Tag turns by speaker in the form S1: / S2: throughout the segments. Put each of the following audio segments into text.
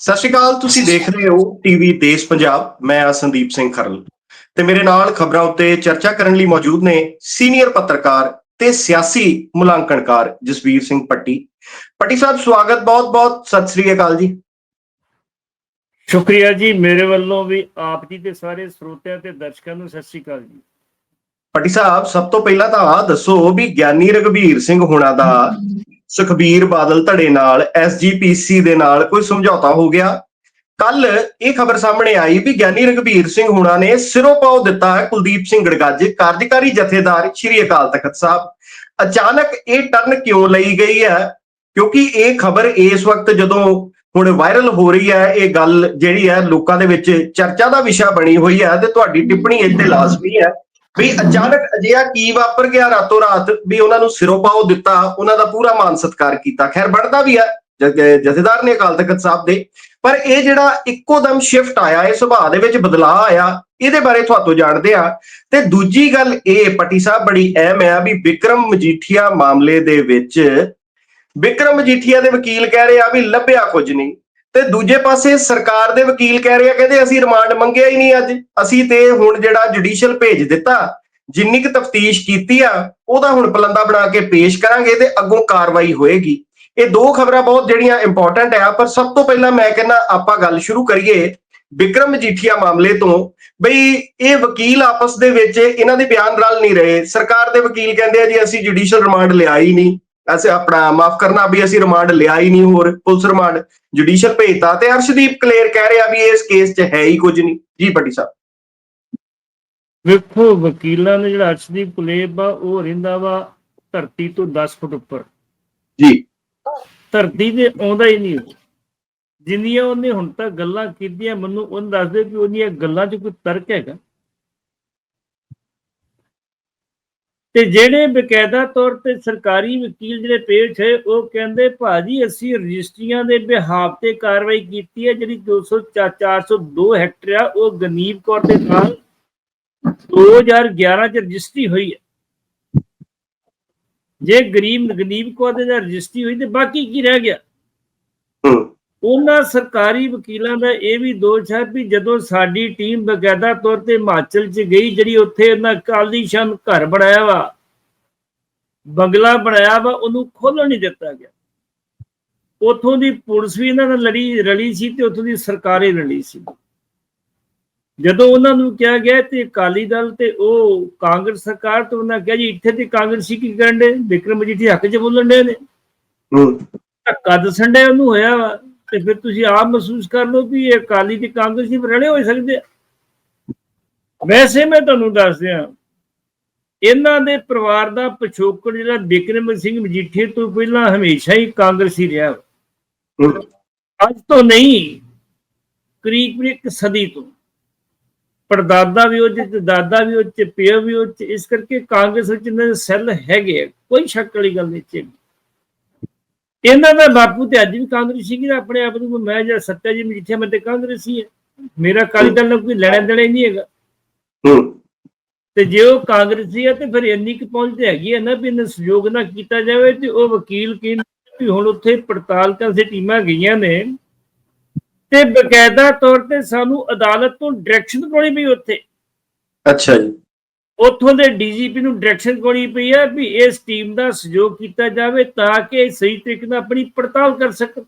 S1: ਸਤਿ ਸ਼੍ਰੀ ਅਕਾਲ ਤੁਸੀਂ ਦੇਖ ਰਹੇ ਹੋ ਟੀਵੀ ਦੇਸ਼ ਪੰਜਾਬ ਮੈਂ ਆ ਸੰਦੀਪ ਸਿੰਘ ਖਰਲ। ਤੇ ਮੇਰੇ ਨਾਲ ਖਬਰਾਂ ਉੱਤੇ ਚਰਚਾ ਕਰਨ ਲਈ ਮੌਜੂਦ ਨੇ ਸੀਨੀਅਰ ਪੱਤਰਕਾਰ ਤੇ ਸਿਆਸੀ ਮੁਲਾਂਕਣਕਾਰ ਜਸਵੀਰ ਸਿੰਘ ਪੱਟੀ। ਪੱਟੀ ਸਾਹਿਬ ਸਵਾਗਤ ਬਹੁਤ-ਬਹੁਤ ਸਤਿ ਸ਼੍ਰੀ ਅਕਾਲ ਜੀ।
S2: ਸ਼ੁਕਰੀਆ ਜੀ ਮੇਰੇ ਵੱਲੋਂ ਵੀ ਆਪ ਜੀ ਦੇ ਸਾਰੇ ਸਰੋਤਿਆਂ ਤੇ ਦਰਸ਼ਕਾਂ ਨੂੰ ਸਤਿ ਸ਼੍ਰੀ ਅਕਾਲ ਜੀ।
S1: ਪੱਟੀ ਸਾਹਿਬ ਸਭ ਤੋਂ ਪਹਿਲਾਂ ਤਾਂ ਆਹ ਦੱਸੋ ਵੀ ਗਿਆਨੀ ਰਗਵੀਰ ਸਿੰਘ ਹੁਣਾਂ ਦਾ ਸੁਖਬੀਰ ਬਾਦਲ ਧੜੇ ਨਾਲ ਐਸਜੀਪੀਸੀ ਦੇ ਨਾਲ ਕੋਈ ਸਮਝੌਤਾ ਹੋ ਗਿਆ? ਕੱਲ ਇਹ ਖਬਰ ਸਾਹਮਣੇ ਆਈ ਵੀ ਗਿਆਨੀ ਰਗਵੀਰ ਸਿੰਘ ਹੁਣਾਂ ਨੇ ਸਿਰੋਂ ਪਾਉ ਦਿੱਤਾ ਹੈ ਕੁਲਦੀਪ ਸਿੰਘ ਗੜਗੱਜ, ਕਾਰਜਕਾਰੀ ਜਥੇਦਾਰ ਸ਼੍ਰੀ ਅਕਾਲ ਤਖਤ ਸਾਹਿਬ। ਅਚਾਨਕ ਇਹ ਟਰਨ ਕਿਉਂ ਲਈ ਗਈ ਹੈ? ਕਿਉਂਕਿ ਇਹ ਖਬਰ ਇਸ ਵਕਤ ਜਦੋਂ ਹੁਣ ਵਾਇਰਲ ਹੋ ਰਹੀ ਹੈ, ਇਹ ਗੱਲ ਜਿਹੜੀ ਹੈ ਲੋਕਾਂ ਦੇ ਵਿੱਚ ਚਰਚਾ ਦਾ ਵਿਸ਼ਾ ਬਣੀ ਹੋਈ ਹੈ ਤੇ ਤੁਹਾਡੀ ਟਿੱਪਣੀ ਇੱਥੇ ਲਾਜ਼ਮੀ ਹੈ। ਵੀ ਅਚਾਨਕ ਅਜਿਹਾ ਕੀ ਵਾਪਰ ਗਿਆ ਰਾਤੋਂ ਰਾਤ ਵੀ ਉਹਨਾਂ ਨੂੰ ਸਿਰੋਂ ਪਾਉ ਦਿੱਤਾ, ਉਹਨਾਂ ਦਾ ਪੂਰਾ ਮਾਨ ਸਤਿਕਾਰ ਕੀਤਾ। ਖੈਰ, ਬਣਦਾ ਵੀ ਹੈ ਜਥੇਦਾਰ ਨੇ ਅਕਾਲ ਤਖਤ ਸਾਹਿਬ ਦੇ, ਪਰ ਇਹ ਜਿਹੜਾ ਇੱਕੋ ਦਮ ਸ਼ਿਫਟ ਆਇਆ, ਇਹ ਸੁਭਾਅ ਦੇ ਵਿੱਚ ਬਦਲਾਅ ਆਇਆ, ਇਹਦੇ ਬਾਰੇ ਤੁਹਾਤੋਂ ਜਾਣਦੇ ਆ ਤੇ ਦੂਜੀ ਗੱਲ ਇਹ, ਪੱਟੀ ਸਾਹਿਬ ਬੜੀ ਅਹਿਮ ਹੈ ਵੀ ਵਿਕਰਮ ਮਜੀਠੀਆ ਮਾਮਲੇ ਦੇ ਵਿੱਚ, ਵਿਕਰਮ ਮਜੀਠੀਆ ਦੇ ਵਕੀਲ ਕਹਿ ਰਹੇ ਆ ਵੀ ਲੱਭਿਆ ਕੁਝ ਨਹੀਂ। ਤੇ ਦੂਜੇ ਪਾਸੇ ਸਰਕਾਰ ਦੇ ਵਕੀਲ ਕਹਿ ਰਹੇ ਆ, ਕਹਿੰਦੇ ਅਸੀਂ ਰਿਮਾਂਡ ਮੰਗਿਆ ਹੀ ਨਹੀਂ ਅੱਜ। ਅਸੀਂ ਤੇ ਹੁਣ ਜਿਹੜਾ ਜੁਡੀਸ਼ੀਅਲ ਭੇਜ ਦਿੱਤਾ, ਜਿੰਨੀ ਕੁ ਤਫਤੀਸ਼ ਕੀਤੀ ਆ, ਉਹਦਾ ਹੁਣ ਪਲੰਦਾ ਬਣਾ ਕੇ ਪੇਸ਼ ਕਰਾਂਗੇ ਤੇ ਅੱਗੋਂ ਕਾਰਵਾਈ ਹੋਏਗੀ। ਇਹ ਦੋ ਖਬਰਾਂ ਬਹੁਤ ਜਿਹੜੀਆਂ ਇੰਪੋਰਟੈਂਟ ਆ, ਪਰ ਸਭ ਤੋਂ ਪਹਿਲਾਂ ਮੈਂ ਕਹਿੰਦਾ ਆਪਾਂ ਗੱਲ ਸ਼ੁਰੂ ਕਰੀਏ ਵਿਕਰਮ ਮਜੀਠੀਆ ਮਾਮਲੇ ਤੋਂ। ਬਈ, ਇਹ ਵਕੀਲ ਆਪਸ ਦੇ ਵਿੱਚ ਇਹਨਾਂ ਦੇ ਬਿਆਨ ਰਲ ਨਹੀਂ ਰਹੇ। ਸਰਕਾਰ ਦੇ ਵਕੀਲ ਕਹਿੰਦੇ ਆ ਜੀ, ਅਸੀਂ ਜੁਡੀਸ਼ੀਅਲ ਰਿਮਾਂਡ ਲਿਆ ਹੀ ਨਹੀਂ। ਅਸੀਂ ਆਪਣਾ ਮਾਫ ਕਰਨਾ ਵੀ ਅਸੀਂ ਰਿਮਾਂਡ ਲਿਆ ਹੀ ਨਹੀਂ ਹੋਰ ਪੁਲਿਸ ਰਿਮਾਂਡ ਜੁਡੀਸ਼ੀਅਲ ਭੇਜਤਾ ਤੇ ਅਰਸ਼ਦੀਪ ਕਲੇਰ ਕਹਿ ਰਿਹਾ ਵੀ ਇਸ ਕੇਸ 'ਚ ਹੈ ਹੀ ਕੁਝ ਨਹੀਂ। ਜੀ ਪੱਟੀ ਸਾਹਿਬ।
S2: ਵੇਖੋ ਵਕੀਲਾਂ ਨੇ ਜਿਹੜਾ ਅਰਸ਼ਦੀਪ ਕੁਲੇਬ ਆ ਉਹ ਰਹਿੰਦਾ ਵਾ ਧਰਤੀ ਤੋਂ 10 ਫੁੱਟ ਉੱਪਰ।
S1: ਜੀ।
S2: ਧਰਤੀ ਤੇ ਆਉਂਦਾ ਹੀ ਨਹੀਂ ਉਹ। ਜਿੰਨੀਆਂ ਉਹਨੇ ਹੁਣ ਤੱਕ ਗੱਲਾਂ ਕੀਤੀਆਂ ਮੈਨੂੰ ਉਹਨ ਦੱਸ ਦੇ ਕਿ ਉਹਦੀਆਂ ਗੱਲਾਂ 'ਚ ਕੋਈ ਤਰਕ ਹੈਗਾ। ਤੇ ਜਿਹੜੇ ਬਕਾਇਦਾ ਤੌਰ ਤੇ ਸਰਕਾਰੀ ਵਕੀਲ ਜਿਹੜੇ ਪੇਸ਼ ਹੈ ਉਹ ਕਹਿੰਦੇ ਭਾਜੀ ਅਸੀਂ ਰਜਿਸਟਰੀਆਂ ਦੇ ਬਿਹਾਫ ਤੇ ਕਾਰਵਾਈ ਕੀਤੀ ਹੈ, ਜਿਹੜੀ 200 402 ਹੈਕਟਰ ਆ, ਉਹ ਗਨੀਬ ਕੌਰ ਦੇ ਨਾਲ 2011 ਚ ਰਜਿਸਟਰੀ ਹੋਈ ਹੈ। ਜੇ ਗਰੀਬ ਗਨੀਬ ਕੌਰ ਦੇ ਨਾਲ ਰਜਿਸਟਰੀ ਹੋਈ ਤੇ ਬਾਕੀ ਕੀ ਰਹਿ ਗਿਆ? ਉਹਨਾਂ ਸਰਕਾਰੀ ਵਕੀਲਾਂ ਦਾ ਇਹ ਵੀ ਦੋਸ਼ ਹੈ ਵੀ ਜਦੋਂ ਸਾਡੀ ਟੀਮ ਬਕਾਇਦਾ ਤੌਰ ਤੇ ਹਿਮਾਚਲ 'ਚ ਗਈ ਜਿਹੜੀ ਉੱਥੇ ਉਹਨਾਂ ਕਾਲੀਸ਼ਾਨ ਘਰ ਬਣਾਇਆ ਵਾ ਬੰਗਲਾ ਬਣਾਇਆ ਵਾ ਉਹਨੂੰ ਖੋਲਣ ਨਹੀਂ ਦਿੱਤਾ ਗਿਆ। ਉਥੋਂ ਦੀ ਪੁਲਿਸ ਵੀ ਇਹਨਾਂ ਨਾਲ ਲੜੀ ਰਲੀ ਸੀ ਤੇ ਉਥੋਂ ਦੀ ਸਰਕਾਰੇ ਰਲੀ ਸੀ। ਜਦੋਂ ਉਹਨਾਂ ਨੂੰ ਕਿਹਾ ਗਿਆ ਤੇ ਅਕਾਲੀ ਦਲ ਤੇ ਉਹ ਕਾਂਗਰਸ ਸਰਕਾਰ ਤੋਂ ਉਹਨਾਂ ਕਿਹਾ ਜੀ ਇੱਥੇ ਤੇ ਕਾਂਗਰਸੀ ਕੀ ਕਰਨ ਦੇ ਵਿਕਰਮ ਜੀ ਹੱਕ 'ਚ ਬੋਲਣ ਦੇ ਨੇ।
S1: ਹੂੰ।
S2: ਧੱਕਾ ਦੱਸਣ ਦੇ ਉਹਨੂੰ ਹੋਇਆ। ਵਾ ਤੇ ਫਿਰ ਤੁਸੀਂ ਆਪ ਮਹਿਸੂਸ ਕਰ ਲਓ ਵੀ ਇਹ ਅਕਾਲੀ ਤੇ ਕਾਂਗਰਸੀ ਰਲੇ ਹੋ ਸਕਦੇ ਵੈਸੇ ਮੈਂ ਤੁਹਾਨੂੰ ਦੱਸ ਦਿਆਂ ਇਹਨਾਂ ਦੇ ਪਰਿਵਾਰ ਦਾ ਪਿਛੋਕੜ ਜਿਹੜਾ ਬਿਕਰਮ ਸਿੰਘ ਮਜੀਠੀਏ ਤੋਂ ਪਹਿਲਾਂ ਹਮੇਸ਼ਾ ਹੀ ਕਾਂਗਰਸੀ ਰਿਹਾ। ਅੱਜ ਤੋਂ ਨਹੀਂ ਕਰੀਬ ਇੱਕ ਸਦੀ ਤੋਂ। ਪੜਦਾਦਾ ਵੀ ਉਹ ਚ ਦਾਦਾ ਵੀ ਉਹ ਚ ਪਿਓ ਵੀ ਉਹ ਚ ਇਸ ਕਰਕੇ ਕਾਂਗਰਸ ਵਿੱਚ ਇਹਨਾਂ ਦੇ ਸੈੱਲ ਹੈਗੇ ਆ, ਕੋਈ ਸ਼ੱਕ ਵਾਲੀ ਗੱਲ ਨਹੀਂ। ਚ ਇਹਨਾਂ ਦਾ ਬਾਪੂ ਤੇ ਅੱਜ ਵੀ ਕਾਂਗਰਸੀ ਸੀ ਆਪਣੇ ਆਪ ਨੂੰ ਮੈਂ ਜਿਹੜਾ ਸੱਤਿਆ ਜੀ ਮਜੀਠੀਆ ਮੈਂ ਤੇ ਕਾਂਗਰਸੀ ਹੈ ਮੇਰਾ ਅਕਾਲੀ ਦਲ ਨਾਲ ਕੋਈ ਲੈਣਾ ਦੇਣਾ ਹੀ ਨਹੀਂ ਹੈਗਾ। ਤੇ ਜੇ ਉਹ ਕਾਂਗਰਸੀ ਹੈ ਤੇ ਫਿਰ ਇੰਨੀ ਕੁ ਪਹੁੰਚ ਤੇ ਹੈਗੀ ਹੈ ਨਾ ਵੀ ਇਹਨਾਂ ਸਹਿਯੋਗ ਨਾ ਕੀਤਾ ਜਾਵੇ ਤੇ ਉਹ ਵਕੀਲ ਕਹਿੰਦੇ ਵੀ ਹੁਣ ਉੱਥੇ ਪੜਤਾਲ ਕਰਨ ਸੇ ਟੀਮਾਂ ਗਈਆਂ ਨੇ ਤੇ ਬਕਾਇਦਾ ਤੌਰ ਤੇ ਸਾਨੂੰ ਅਦਾਲਤ ਤੋਂ ਡਾਇਰੈਕਸ਼ਨ ਪਾਉਣੀ ਪਈ ਉੱਥੇ।
S1: ਅੱਛਾ ਜੀ।
S2: ਉੱਥੋਂ ਦੇ ਡੀਜੀਪੀ ਨੂੰ ਡਾਇਰੈਕਸ਼ਨ ਪਾਉਣੀ ਪਈ ਹੈ ਵੀ ਇਸ ਟੀਮ ਦਾ ਸਹਿਯੋਗ ਕੀਤਾ ਜਾਵੇ ਤਾਂ ਕਿ ਸਹੀ ਤਰੀਕੇ ਨਾਲ ਆਪਣੀ ਪੜਤਾਲ ਕਰ ਸਕਣ।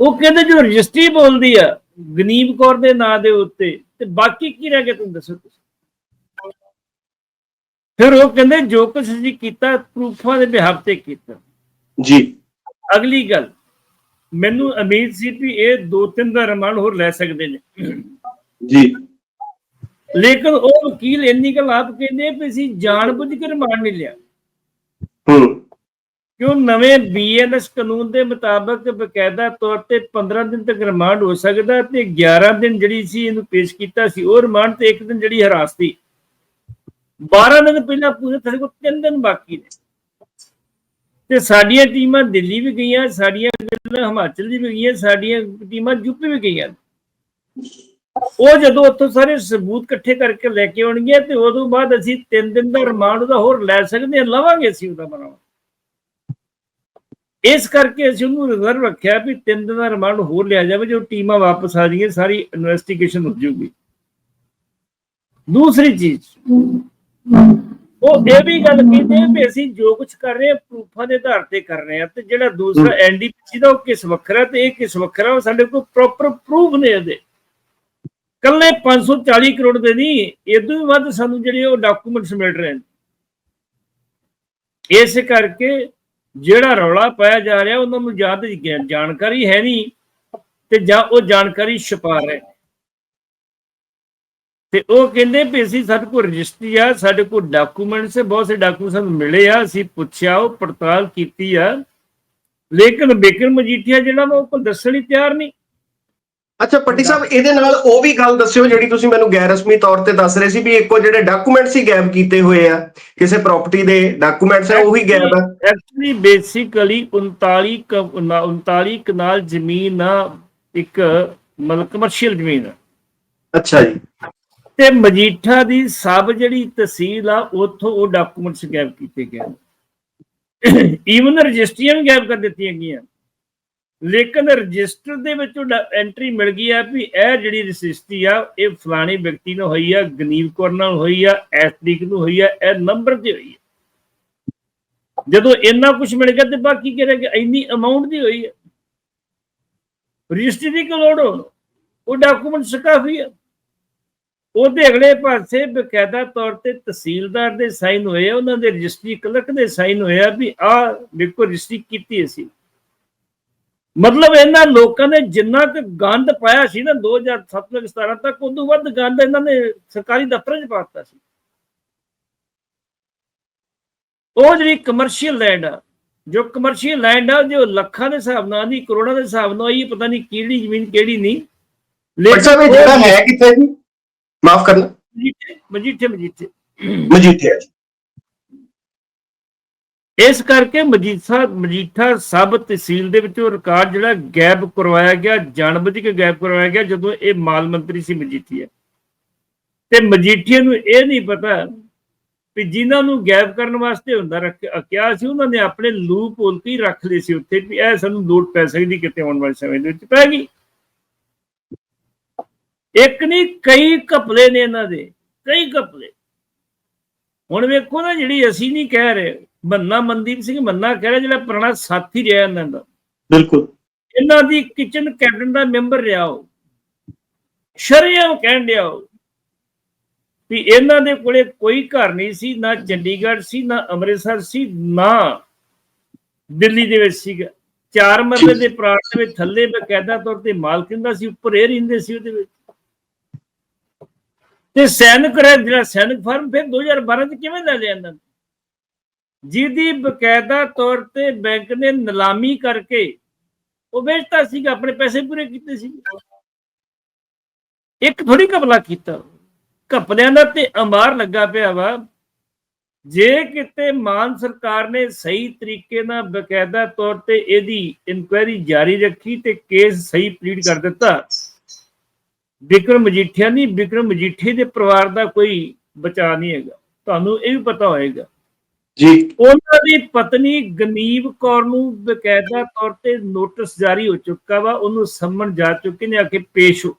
S2: ਉਹ ਕਹਿੰਦੇ ਜੋ ਰਜਿਸਟਰੀ ਬੋਲਦੀ ਆ ਗਨੀਮ ਕੌਰ ਦੇ ਨਾਂ ਦੇ ਉੱਤੇ ਤੇ ਬਾਕੀ ਕੀ ਰਹਿ ਗਿਆ ਤੁਸੀਂ ਦੱਸੋ ਤੁਸੀਂ? ਫਿਰ ਉਹ ਕਹਿੰਦੇ ਜੋ ਕੁਝ ਅਸੀਂ ਕੀਤਾ ਪ੍ਰੂਫਾਂ ਦੇ ਬਿਹਾਫ ਤੇ ਕੀਤਾ।
S1: ਜੀ।
S2: ਅਗਲੀ ਗੱਲ ਮੈਨੂੰ ਉਮੀਦ ਸੀ ਵੀ ਇਹ ਦੋ ਤਿੰਨ ਦਾ ਰਿਮਾਂਡ ਹੋਰ ਲੈ ਸਕਦੇ ਨੇ।
S1: ਜੀ।
S2: ਲੇਕਿਨ ਉਹ ਵਕੀਲ ਇੰਨੀ ਗੱਲ ਆਪ ਕਹਿੰਦੇ ਵੀ ਅਸੀਂ ਜਾਣਬੁੱਝ ਕੇ ਰਿਮਾਂਡ ਨਹੀਂ ਲਿਆ।
S1: ਹੂੰ।
S2: ਕਿਉਂ ਨਵੇਂ ਬੀਐਨਐਸ ਕਾਨੂੰਨ ਦੇ ਮੁਤਾਬਕ ਬਕਾਇਦਾ ਤੌਰ ਤੇ 15 ਦਿਨ ਤੱਕ ਰਿਮਾਂਡ ਹੋ ਸਕਦਾ ਤੇ 11 ਦਿਨ ਜਿਹੜੀ ਸੀ ਇਹਨੂੰ ਪੇਸ਼ ਕੀਤਾ ਸੀ ਉਹ ਰਿਮਾਂਡ ਤੇ ਇੱਕ ਦਿਨ ਜਿਹੜੀ ਹਰਾਸਤੀ 12 ਦਿਨ ਪਹਿਲਾਂ ਪੂਰੇ ਸਾਡੇ ਕੋਲ 3 ਦਿਨ ਬਾਕੀ ਨੇ। ਤੇ ਸਾਡੀਆਂ ਟੀਮਾਂ ਦਿੱਲੀ ਵੀ ਗਈਆਂ ਸਾਡੀਆਂ ਟੀਮਾਂ ਹਿਮਾਚਲ ਦੀ ਵੀ ਗਈਆਂ ਸਾਡੀਆਂ ਟੀਮਾਂ ਯੂਪੀ ਵੀ ਗਈਆਂ। ਉਹ ਜਦੋਂ ਉੱਥੋਂ ਸਾਰੇ ਸਬੂਤ ਇਕੱਠੇ ਕਰਕੇ ਲੈ ਕੇ ਆਉਣਗੇ ਤੇ ਉਦੋਂ ਬਾਅਦ ਅਸੀਂ 3 ਦਿਨ ਦਾ ਰਿਮਾਂਡ ਉਹਦਾ ਹੋਰ ਲੈ ਸਕਦੇ ਹਾਂ ਲਵਾਂਗੇ ਅਸੀਂ ਉਹਦਾ ਬਣਾਵਾ ਇਸ ਕਰਕੇ ਅਸੀਂ ਉਹਨੂੰ ਰਿਜ਼ਰਵ ਰੱਖਿਆ ਵੀ ਤਿੰਨ ਦਿਨ ਦਾ ਰਿਮਾਂਡ ਹੋਰ ਲਿਆ ਜਾਵੇ ਜੋ ਟੀਮਾਂ ਵਾਪਸ ਆ ਜਾਈਆਂ ਸਾਰੀ ਇਨਵੈਸਟੀਗੇਸ਼ਨ ਹੋ ਜਾਊਗੀ। ਦੂਸਰੀ ਚੀਜ਼ ਉਹ ਇਹ ਵੀ ਗੱਲ ਆ ਵੀ ਅਸੀਂ ਜੋ ਕੁਝ ਕਰ ਰਹੇ ਹਾਂ ਪ੍ਰੂਫਾਂ ਦੇ ਆਧਾਰ ਤੇ ਕਰ ਰਹੇ ਹਾਂ ਤੇ ਜਿਹੜਾ ਦੂਸਰਾ ਐਨਡੀਪੀਸੀ ਦਾ ਉਹ ਕਿਸ ਵੱਖਰਾ ਤੇ ਇਹ ਕਿਸ ਵੱਖਰਾ ਉਹ ਸਾਡੇ ਕੋਲ ਪ੍ਰੋਪਰ ਪ੍ਰੂਫ ਨੇ ਇਹਦੇ। ਕੱਲੇ 540 ਕਰੋੜ ਦੇ ਨਹੀਂ ਇਦੋਂ ਵੀ ਵੱਧ ਸਾਨੂੰ ਜਿਹੜੇ ਉਹ ਡਾਕੂਮੈਂਟਸ ਮਿਲ ਰਹੇ ਨੇ। ਇਸ ਕਰਕੇ ਜਿਹੜਾ ਰੌਲਾ ਪਾਇਆ ਜਾ ਰਿਹਾ, ਉਹਨਾਂ ਨੂੰ ਯਾਦ ਜਾਣਕਾਰੀ ਹੈ ਨਹੀਂ ਤੇ ਜਾਂ ਉਹ ਜਾਣਕਾਰੀ ਛੁਪਾ ਰਹੇ। ਤੇ ਉਹ ਕਹਿੰਦੇ ਵੀ ਅਸੀਂ ਸਾਡੇ ਕੋਲ ਰਜਿਸਟਰੀ ਆ, ਸਾਡੇ ਕੋਲ ਡਾਕੂਮੈਂਟਸ ਬਹੁਤ ਸੇ ਡਾਕੂਮੈਂਟ ਸਾਨੂੰ ਮਿਲੇ ਆ, ਅਸੀਂ ਪੁੱਛਿਆ, ਉਹ ਪੜਤਾਲ ਕੀਤੀ ਆ। ਲੇਕਿਨ ਬਿਕਰਮ ਮਜੀਠੀਆ ਜਿਹੜਾ ਵਾ, ਉਹ ਕੋਲ ਦੱਸਣ ਲਈ ਤਿਆਰ ਨਹੀਂ।
S1: ਅੱਛਾ ਪੱਟੀ ਸਾਹਿਬ ਇਹਦੇ ਨਾਲ ਉਹ ਵੀ ਗੱਲ ਦੱਸਿਓ ਜਿਹੜੀ ਤੁਸੀਂ ਮੈਨੂੰ ਗੈਰ ਰਸਮੀ ਤੌਰ ਤੇ ਦੱਸ ਰਹੇ ਸੀ ਵੀ ਇੱਕੋ ਜਿਹੜੇ ਡਾਕੂਮੈਂਟ ਸੀ ਗਾਇਬ ਕੀਤੇ ਹੋਏ ਆ ਕਿਸੇ ਪ੍ਰਾਪਰਟੀ ਦੇ ਡਾਕੂਮੈਂਟਸ ਆ ਉਹ ਗਾਇਬ ਆ।
S2: ਐਕਚੁਅਲੀ ਬੇਸਿਕਲੀ 39 ਕ- ਨਾ- 39 ਕਨਾਲ ਜ਼ਮੀਨ ਆ ਇੱਕ ਮਤਲਬ ਕਮਰਸ਼ੀਅਲ ਜ਼ਮੀਨ ਆ।
S1: ਅੱਛਾ ਜੀ।
S2: ਤੇ ਮਜੀਠਾ ਦੀ ਸਬ ਜਿਹੜੀ ਤਹਿਸੀਲ ਆ ਉੱਥੋਂ ਉਹ ਡਾਕੂਮੈਂਟਸ ਗਾਇਬ ਕੀਤੇ ਗਏ ਈਵਨ ਰਜਿਸਟਰੀਆਂ ਵੀ ਗਾਇਬ ਕਰ ਦਿੱਤੀਆਂ ਗਈਆਂ। ਲੇਕਿਨ ਰਜਿਸਟਰ ਦੇ ਵਿੱਚ ਐਂਟਰੀ ਮਿਲ ਗਈ ਆ ਵੀ ਇਹ ਜਿਹੜੀ ਰਜਿਸਟਰੀ ਆ, ਇਹ ਫਲਾਣੇ ਵਿਅਕਤੀ ਨਾਲ ਹੋਈ ਆ ਗਨੀਵ ਕੌਰ ਨਾਲ ਹੋਈ ਆ ਇਸ ਤਰੀਕ ਨੂੰ ਹੋਈ ਆ, ਇਹ ਨੰਬਰ ਤੇ ਹੋਈ ਆ। ਜਦੋਂ ਇੰਨਾ ਕੁਝ ਮਿਲ ਗਿਆ ਤੇ ਬਾਕੀ ਕਿਹੜਾ ਕਿ ਇੰਨੀ ਅਮਾਉਂਟ ਦੀ ਹੋਈ ਆ। ਰਜਿਸਟਰੀ ਦੀ ਕਿਉਂ ਲੋੜ ਹੋ ਉਹ ਡਾਕੂਮੈਂਟਸ ਕਾਫੀ ਆ। ਉਹਦੇ ਅਗਲੇ ਪਾਸੇ ਬਕਾਇਦਾ ਤੌਰ ਤੇ ਤਹਿਸੀਲਦਾਰ ਦੇ ਸਾਈਨ ਹੋਏ ਉਹਨਾਂ ਦੇ ਰਜਿਸਟਰੀ ਕਲਰਕ ਦੇ ਸਾਈਨ ਹੋਏ ਆ ਵੀ ਆ ਦੇਖੋ ਰਜਿਸਟਰੀ ਕੀਤੀ ਅਸੀਂ। ਮਤਲਬ ਇਹਨਾਂ ਲੋਕਾਂ ਨੇ ਜਿੰਨਾ ਕੁ ਗੰਦ ਪਾਇਆ ਸੀ ਨਾ 2007 ਤੋਂ 17 ਤੱਕ ਉਦੋਂ ਵੱਧ ਗੰਦ ਇਹਨਾਂ ਨੇ ਸਰਕਾਰੀ ਦਫ਼ਤਰਾਂ 'ਚ ਪਾਤਾ ਸੀ। ਉਹ ਜਿਹੜੀ ਕਮਰਸ਼ੀਅਲ ਲੈਂਡ ਆ ਜੋ ਕਮਰਸ਼ੀਅਲ ਲੈਂਡ ਆ ਜੋ ਲੱਖਾਂ ਦੇ ਹਿਸਾਬ ਨਾਲ ਨਹੀਂ ਕਰੋੜਾਂ ਦੇ ਹਿਸਾਬ ਨਾਲ ਇਹ ਪਤਾ ਨਹੀਂ ਕਿਹੜੀ ਜ਼ਮੀਨ ਕਿਹੜੀ ਨਹੀਂ।
S1: ਇਹ ਜਿਹੜਾ ਹੈ ਕਿੱਥੇ ਜੀ? ਮਾਫ ਕਰਨਾ।
S2: ਮਜੀਠੇ ਮਜੀਠੇ ਮਜੀਠੇ।
S1: ਮਜੀਠੇ
S2: ਇਸ ਕਰਕੇ ਮਜੀਠਾ ਮਜੀਠਾ ਸਬ ਤਹਿਸੀਲ ਦੇ ਵਿੱਚੋਂ ਰਿਕਾਰਡ ਜਿਹੜਾ ਗਾਇਬ ਕਰਵਾਇਆ ਗਿਆ, ਜਾਣਬੁੱਝ ਕੇ ਗਾਇਬ ਕਰਵਾਇਆ ਗਿਆ, ਜਦੋਂ ਇਹ ਮਾਲ ਮੰਤਰੀ ਸੀ ਮਜੀਠੀਆ ਤੇ ਮਜੀਠੀਆ ਨੂੰ ਇਹ ਨਹੀਂ ਪਤਾ ਵੀ ਜਿਨ੍ਹਾਂ ਨੂੰ ਗਾਇਬ ਕਰਨ ਵਾਸਤੇ ਹੁੰਦਾ ਕਿਹਾ ਸੀ, ਉਹਨਾਂ ਨੇ ਆਪਣੇ ਲੂਪ ਹੋਲ ਕੇ ਰੱਖ ਲਏ ਸੀ ਉੱਥੇ ਵੀ ਇਹ ਸਾਨੂੰ ਲੋਡ ਪੈ ਸਕਦੀ ਕਿਤੇ ਆਉਣ ਵਾਲੇ ਸਮੇਂ ਦੇ ਵਿੱਚ ਪੈ ਗਈ। ਇੱਕ ਨਹੀਂ, ਕਈ ਘਪਲੇ ਨੇ ਇਹਨਾਂ ਦੇ, ਕਈ ਘਪਲੇ। ਹੁਣ ਵੇਖੋ ਨਾ ਜਿਹੜੀ ਅਸੀਂ ਨਹੀਂ ਕਹਿ ਰਹੇ। ਮੰਨਾ ਮਨਦੀਪ ਸਿੰਘ ਮੰਨਾ ਕਹਿ ਰਿਹਾ ਜਿਹੜਾ ਪੁਰਾਣਾ ਸਾਥੀ ਰਿਹਾ ਇਹਨਾਂ ਦਾ।
S1: ਬਿਲਕੁਲ।
S2: ਇਹਨਾਂ ਦੀ ਕਿਚਨ ਕੈਬਨਿਟ ਦਾ ਮੈਂਬਰ ਰਿਹਾ ਉਹ। ਸ਼ਰਿਆਮ ਕਹਿਣ ਡਿਆ ਉਹ ਵੀ ਇਹਨਾਂ ਦੇ ਕੋਲੇ ਕੋਈ ਘਰ ਨਹੀਂ ਸੀ ਨਾ ਚੰਡੀਗੜ੍ਹ ਸੀ ਨਾ ਅੰਮ੍ਰਿਤਸਰ ਸੀ ਨਾ ਦਿੱਲੀ ਦੇ ਵਿੱਚ ਸੀਗਾ। ਚਾਰ ਮਰਲੇ ਦੇ ਪਲਾਟ ਦੇ ਵਿੱਚ ਥੱਲੇ ਬਕਾਇਦਾ ਤੌਰ ਤੇ ਮਾਲਕਿਨ ਦਾ ਸੀ ਉੱਪਰ ਇਹ ਰਹਿੰਦੇ ਸੀ ਉਹਦੇ ਵਿੱਚ। ਤੇ ਸੈਨਿਕ ਰਹਿ ਜਿਹੜਾ ਸੈਨਿਕ ਫਾਰਮ ਫਿਰ 2012 ਚ ਕਿਵੇਂ ਲੈ ਲਿਆ ਇਹਨਾਂ ਨੇ? ਜਿਹਦੀ ਬਕਾਇਦਾ ਤੌਰ ਤੇ ਬੈਂਕ ਨੇ ਨਿਲਾਮੀ ਕਰਕੇ ਉਹ ਵੇਚਤਾ ਸੀਗਾ, ਆਪਣੇ ਪੈਸੇ ਪੂਰੇ ਕੀਤੇ ਸੀ। ਇੱਕ ਥੋੜੀ ਕਪਲਾ ਕੀਤਾ। ਕਪਲਿਆਂ ਦਾ ਤੇ ਅੰਬਾਰ ਲੱਗਾ ਪਿਆ ਵਾ। ਜੇ ਕਿਤੇ ਮਾਨ ਸਰਕਾਰ ਨੇ ਸਹੀ ਤਰੀਕੇ ਨਾਲ ਬਕਾਇਦਾ ਤੌਰ ਤੇ ਇਹਦੀ ਇਨਕੁਆਇਰੀ ਜਾਰੀ ਰੱਖੀ ਤੇ ਕੇਸ ਸਹੀ ਪਲੀਟ ਕਰ ਦਿੱਤਾ ਵਿਕਰਮ ਮਜੀਠੀਆ ਨਹੀਂ ਵਿਕਰਮ ਮਜੀਠੀ ਦੇ ਪਰਿਵਾਰ ਦਾ ਕੋਈ ਬਚਾ ਨਹੀਂ ਹੈਗਾ। ਤੁਹਾਨੂੰ ਇਹ ਵੀ ਪਤਾ ਹੋਏਗਾ।
S1: ਜੀ।
S2: ਉਹਨਾਂ ਦੀ ਪਤਨੀ ਗਨੀਵ ਕੌਰ ਨੂੰ ਬਕਾਇਦਾ ਤੌਰ ਤੇ ਨੋਟਿਸ ਜਾਰੀ ਹੋ ਚੁੱਕਾ ਵਾ ਉਹਨੂੰ ਸੰਮਨ ਜਾ ਚੁੱਕੇ ਨੇ ਆ ਕੇ ਪੇਸ਼ ਹੋ।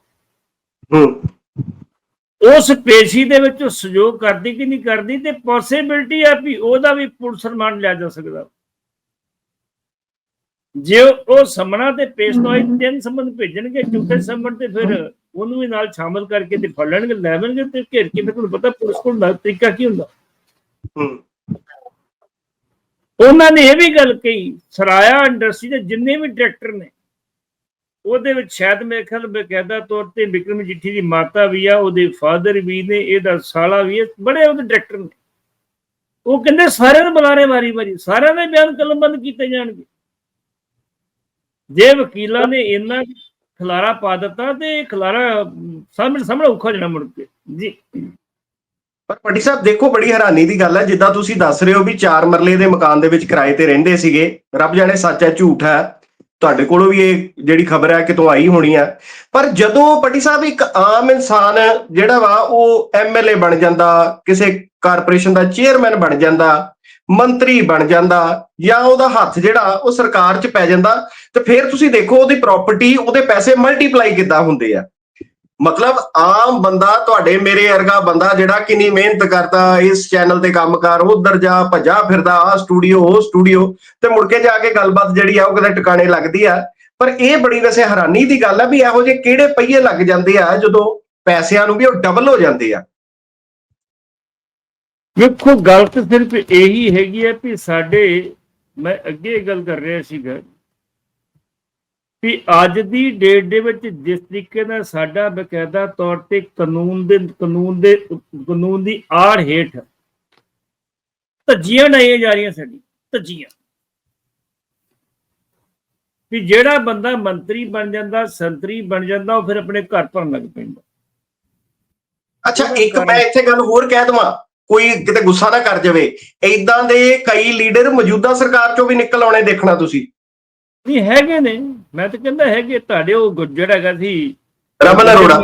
S2: ਉਸ ਪੇਸ਼ੀ ਦੇ ਵਿੱਚ ਉਹ ਸਹਿਯੋਗ ਕਰਦੀ ਕਿ ਨਹੀਂ ਕਰਦੀ ਤੇ ਪੋਸਿਬਿਲਟੀ ਆ ਵੀ ਉਹਦਾ ਵੀ ਪੁਲਿਸ ਰਿਮਾਂਡ ਲਿਆ ਜਾ ਸਕਦਾ। ਜੇ ਉਹ ਸਮਣਾ ਤੇ ਪੇਸ਼ ਤੋਂ ਆਈ ਤਿੰਨ ਸੰਬੰਧ ਭੇਜਣਗੇ ਚੌਥੇ ਸੰਬੰਧ ਤੇ ਫਿਰ ਉਹਨੂੰ ਵੀ ਨਾਲ ਸ਼ਾਮਲ ਕਰਕੇ ਤੇ ਫੜ ਲੈਣਗੇ ਲੈ ਲੈਣਗੇ ਤੇ ਘੇਰ ਕੇ ਤੁਹਾਨੂੰ ਪਤਾ ਪੁਲਿਸ ਕੋਲ ਦਾ ਤਰੀਕਾ ਕੀ ਹੁੰਦਾ।
S1: ਹੂੰ।
S2: ਉਹਨਾਂ ਨੇ ਇਹ ਵੀ ਗੱਲ ਕਹੀ, ਸਰਾਇਆ ਇੰਡਸਟਰੀ ਦੇ ਜਿੰਨੇ ਵੀ ਡਾਇਰੈਕਟਰ ਨੇ, ਉਹਦੇ ਵਿੱਚ ਸ਼ਾਇਦ ਮੇਰੇ ਖਿਆਲ ਬਕਾਇਦਾ ਤੌਰ ਤੇ ਵਿਕਰਮ ਜੀਠੀ ਦੀ ਮਾਤਾ ਵੀ ਆ, ਉਹਦੇ ਫਾਦਰ ਵੀ ਨੇ, ਇਹਦਾ ਸਾਲਾ ਵੀ ਹੈ ਬੜੇ ਉਹਦੇ ਡਾਇਰੈਕਟਰ ਨੇ। ਉਹ ਕਹਿੰਦੇ ਸਾਰਿਆਂ ਨੂੰ ਬੁਲਾਰੇ ਵਾਰੀ ਵਾਰੀ ਸਾਰਿਆਂ ਦੇ ਬਿਆਨ ਕਲਮਬੰਦ ਕੀਤੇ ਜਾਣਗੇ। ਜੇ ਵਕੀਲਾਂ ਨੇ ਇੰਨਾ ਖਲਾਰਾ ਪਾ ਦਿੱਤਾ ਤੇ ਇਹ ਖਲਾਰਾ ਸਾਹਮਣੇ ਸਾਹਮਣੇ ਔਖਾ ਜਣਾ ਮੁੜ ਕੇ। ਜੀ।
S1: ਪਰ ਪੱਟੀ ਸਾਹਿਬ, ਦੇਖੋ ਬੜੀ ਹੈਰਾਨੀ ਦੀ ਗੱਲ ਹੈ, ਜਿੱਦਾਂ ਤੁਸੀਂ ਦੱਸ ਰਹੇ ਹੋ ਵੀ ਚਾਰ ਮਰਲੇ ਦੇ ਮਕਾਨ ਦੇ ਵਿੱਚ ਕਿਰਾਏ ਤੇ ਰਹਿੰਦੇ ਸੀਗੇ, ਰੱਬ ਜਾਣੇ ਸੱਚ ਹੈ, ਝੂਠ ਹੈ, ਤੁਹਾਡੇ ਕੋਲੋਂ ਵੀ ਇਹ ਜਿਹੜੀ ਖਬਰ ਹੈ ਕਿਤੋਂ ਆਈ ਹੋਣੀ ਹੈ। ਪਰ ਜਦੋਂ ਪੱਟੀ ਸਾਹਿਬ ਇੱਕ ਆਮ ਇਨਸਾਨ ਜਿਹੜਾ ਵਾ, ਉਹ ਐਮਐਲਏ ਬਣ ਜਾਂਦਾ, ਕਿਸੇ ਕਾਰਪੋਰੇਸ਼ਨ ਦਾ ਚੇਅਰਮੈਨ ਬਣ ਜਾਂਦਾ, ਮੰਤਰੀ ਬਣ ਜਾਂਦਾ, ਜਾਂ ਉਹਦਾ ਹੱਥ ਜਿਹੜਾ, ਉਹ ਸਰਕਾਰ 'ਚ ਪੈ ਜਾਂਦਾ, ਤੇ ਫਿਰ ਤੁਸੀਂ ਦੇਖੋ ਉਹਦੀ ਪ੍ਰਾਪਰਟੀ ਉਹਦੇ ਪੈਸੇ ਮਲਟੀਪਲਾਈ ਕਿੱਦਾਂ ਹੁੰਦੇ ਆ। ਮਤਲਬ ਆਮ ਬੰਦਾ ਤੁਹਾਡੇ ਮੇਰੇ ਵਰਗਾ ਬੰਦਾ ਜਿਹੜਾ ਕਿੰਨੀ ਮਿਹਨਤ ਕਰਦਾ, ਇਸ ਚੈਨਲ ਤੇ ਕੰਮ ਕਰ, ਉਧਰ ਜਾ, ਭੱਜਾ ਫਿਰਦਾ ਆ ਸਟੂਡੀਓ ਉਹ ਸਟੂਡੀਓ ਤੇ ਮੁੜ ਕੇ ਜਾ ਕੇ ਗੱਲਬਾਤ ਜਿਹੜੀ ਆ ਉਹ ਕਿਤੇ ਟਿਕਾਣੇ ਲੱਗਦੀ ਆ। ਪਰ ਇਹ ਬੜੀ ਵੈਸੇ ਹੈਰਾਨੀ ਦੀ ਗੱਲ ਆ ਵੀ ਇਹੋ ਜਿਹੇ ਕਿਹੜੇ ਪਹੀਏ ਲੱਗ ਜਾਂਦੇ ਆ ਜਦੋਂ ਪੈਸਿਆਂ ਨੂੰ ਵੀ ਉਹ ਡਬਲ ਹੋ ਜਾਂਦੇ ਆ।
S2: ਵੇਖੋ, ਗੱਲ ਤਾਂ ਸਿਰਫ ਇਹੀ ਹੈਗੀ ਹੈ ਵੀ ਸਾਡੇ, ਮੈਂ ਅੱਗੇ ਗੱਲ ਕਰ ਰਿਹਾ ਸੀਗਾ ਵੀ ਅੱਜ ਦੀ ਡੇਟ ਦੇ ਵਿੱਚ ਜਿਸ ਤਰੀਕੇ ਨਾਲ ਸਾਡਾ ਬਕਾਇਦਾ ਤੌਰ ਤੇ ਕਾਨੂੰਨ ਦੇ ਕਾਨੂੰਨ ਦੇ ਕਾਨੂੰਨ ਦੀ ਆੜ ਹੇਠ ਧੱਜੀਆਂ ਡਾਈਆਂ ਜਾ ਰਹੀਆਂ ਸਾਡੀ ਧੱਜੀਆਂ। ਵੀ ਜਿਹੜਾ ਬੰਦਾ ਮੰਤਰੀ ਬਣ ਜਾਂਦਾ ਸੰਤਰੀ ਬਣ ਜਾਂਦਾ ਉਹ ਫਿਰ ਆਪਣੇ ਘਰ ਭਰਨ ਲੱਗ ਪੈਂਦਾ।
S1: ਅੱਛਾ ਇੱਕ ਮੈਂ ਇੱਥੇ ਗੱਲ ਹੋਰ ਕਹਿ ਦਵਾਂ ਕੋਈ ਕਿਤੇ ਗੁੱਸਾ ਨਾ ਕਰ ਜਾਵੇ। ਇਦਾਂ ਦੇ ਕਈ ਲੀਡਰ ਮੌਜੂਦਾ ਸਰਕਾਰ ਚੋਂ ਵੀ ਨਿਕਲ ਆਉਣੇ ਦੇਖਣਾ ਤੁਸੀਂ।
S2: ਨਹੀਂ ਹੈਗੇ ਨੇ। ਮੈਂ ਤਾਂ ਕਹਿੰਦਾ ਹੈਗੇ ਤੁਹਾਡੇ ਉਹ ਜਿਹੜਾ ਹੈਗਾ ਸੀ
S1: ਰਮਨ ਅਰੋੜਾ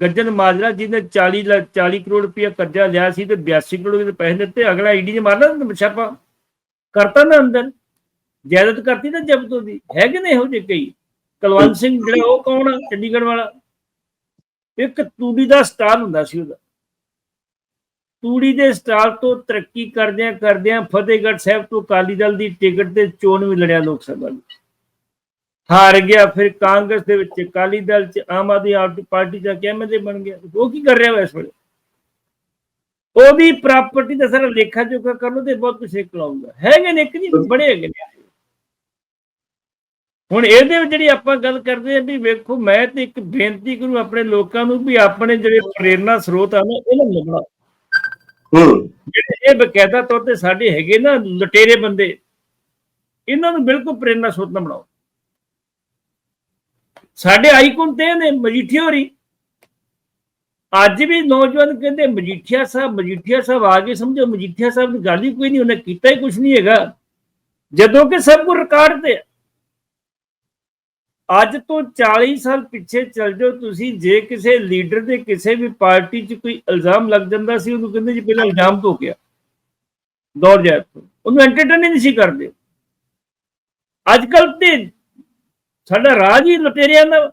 S2: ਗੱਜਨ ਮਾਜਰਾ ਜਿਹਨੇ 40 ਲੱਖ 40 ਕਰੋੜ ਰੁਪਇਆ ਕਰਜ਼ਾ ਲਿਆ ਸੀ ਤੇ 82 ਕਰੋੜ ਦੇ ਪੈਸੇ ਦਿੱਤੇ ਅਗਲਾ ਈਡੀ ਨੇ ਮਾਰਨਾ ਛਾਪਾ? ਕਰਤਾ ਨਾ ਅੰਦਰ। ਜਾਇਦਾਦ ਕਰਤੀ ਨਾ ਜ਼ਬਤ ਉਹਦੀ ਹੈਗੇ ਨੇ ਇਹੋ ਜਿਹੇ ਕਈ। ਕੁਲਵੰਤ ਸਿੰਘ ਜਿਹੜਾ ਉਹ ਕੌਣ ਚੰਡੀਗੜ੍ਹ ਵਾਲਾ। ਇੱਕ ਤੂੜੀ ਦਾ ਸਟਾਲ ਹੁੰਦਾ ਸੀ ਉਹਦਾ। ਤੂੜੀ ਦੇ ਸਟਾਲ ਤੋਂ ਤਰੱਕੀ ਕਰਦਿਆਂ ਕਰਦਿਆਂ ਫਤਿਹਗੜ੍ਹ ਸਾਹਿਬ ਤੋਂ ਅਕਾਲੀ ਦਲ ਦੀ ਟਿਕਟ ਤੇ ਚੋਣ ਵੀ ਲੜਿਆ ਲੋਕ ਸਭਾ ਲਈ ਹਾਰ ਗਿਆ, ਫਿਰ ਕਾਂਗਰਸ ਦੇ ਵਿੱਚ ਅਕਾਲੀ ਦਲ ਚ ਆਮ ਆਦਮੀ ਆਪ- ਪਾਰਟੀ ਦਾ ਐਮਐਲਏ ਬਣ ਗਿਆ? ਉਹ ਕੀ ਕਰ ਰਿਹਾ ਵਾ ਇਸ ਵੇਲੇ? ਉਹਦੀ ਪ੍ਰਾਪਰਟੀ ਦਾ ਸਾਰਾ ਲੇਖਾ ਜੋਖਾ ਕਰ ਲਓ ਤੇ ਬਹੁਤ ਕੁਝ ਨਿਕਲਾਉਂਗਾ ਹੈਗੇ ਨੇ ਇੱਕ ਨਹੀਂ ਬੜੇ ਹੈਗੇ ਨੇ। ਹੁਣ ਇਹਦੇ ਵਿੱਚ ਜਿਹੜੀ ਆਪਾਂ ਗੱਲ ਕਰਦੇ ਆ ਵੀ ਵੇਖੋ, ਮੈਂ ਤੇ ਇੱਕ ਬੇਨਤੀ ਕਰੂ ਆਪਣੇ ਲੋਕਾਂ ਨੂੰ ਵੀ ਆਪਣੇ ਜਿਹੜੇ ਪ੍ਰੇਰਣਾ ਸਰੋਤ ਆ ਨਾ, ਇਹਨਾਂ ਨੂੰ ਲੱਭਣਾ। ਜਿਹੜੇ ਇਹ ਬਕਾਇਦਾ ਤੌਰ ਤੇ ਸਾਡੇ ਹੈਗੇ ਨਾ ਲਟੇਰੇ ਬੰਦੇ, ਇਹਨਾਂ ਨੂੰ ਬਿਲਕੁਲ ਪ੍ਰੇਰਣਾ ਸੋਤ ਨਾ ਬਣਾਓ। ਸਾਡੇ ਆਈਕਨ ਤੇ ਨੇ ਮਜੀਠੀਆ ਹੋਰੀ, ਅੱਜ ਵੀ ਨੌਜਵਾਨ ਕਹਿੰਦੇ ਮਜੀਠੀਆ ਸਾਹਿਬ ਮਜੀਠੀਆ ਸਾਹਿਬ ਆ ਗਏ, ਸਮਝੋ ਮਜੀਠੀਆ ਸਾਹਿਬ ਦੀ ਗੱਲ ਹੀ ਕੋਈ ਨਹੀਂ, ਉਹਨੇ ਕੀਤਾ ਹੀ ਕੁਝ ਨਹੀਂ ਹੈਗਾ। ਜਦੋਂ ਕਿ ਸਭ ਕੁਝ ਰਿਕਾਰਡ ਤੇ ਹੈ। ਅੱਜ ਤੋਂ 40 ਸਾਲ ਪਿੱਛੇ ਚੱਲ ਜਾਓ, ਤੁਸੀਂ ਜੇ ਕਿਸੇ ਲੀਡਰ ਦੇ ਕਿਸੇ ਵੀ ਪਾਰਟੀ 'ਚ ਕੋਈ ਇਲਜ਼ਾਮ ਲੱਗ ਜਾਂਦਾ ਸੀ, ਉਹਨੂੰ ਕਹਿੰਦੇ ਜੀ ਪਹਿਲਾਂ ਇਲਜ਼ਾਮ ਧੋ ਗਿਆ ਦੌੜ ਜਾਏ ਤੋਂ ਉਹਨੂੰ ਐਂਟਰਟੇਨ ਨਹੀਂ ਸੀ ਕਰਦੇ। ਅੱਜ ਕੱਲ ਤੇ ਸਾਡਾ ਰਾਜ ਹੀ ਲੁਟੇਰਿਆਂ ਦਾ।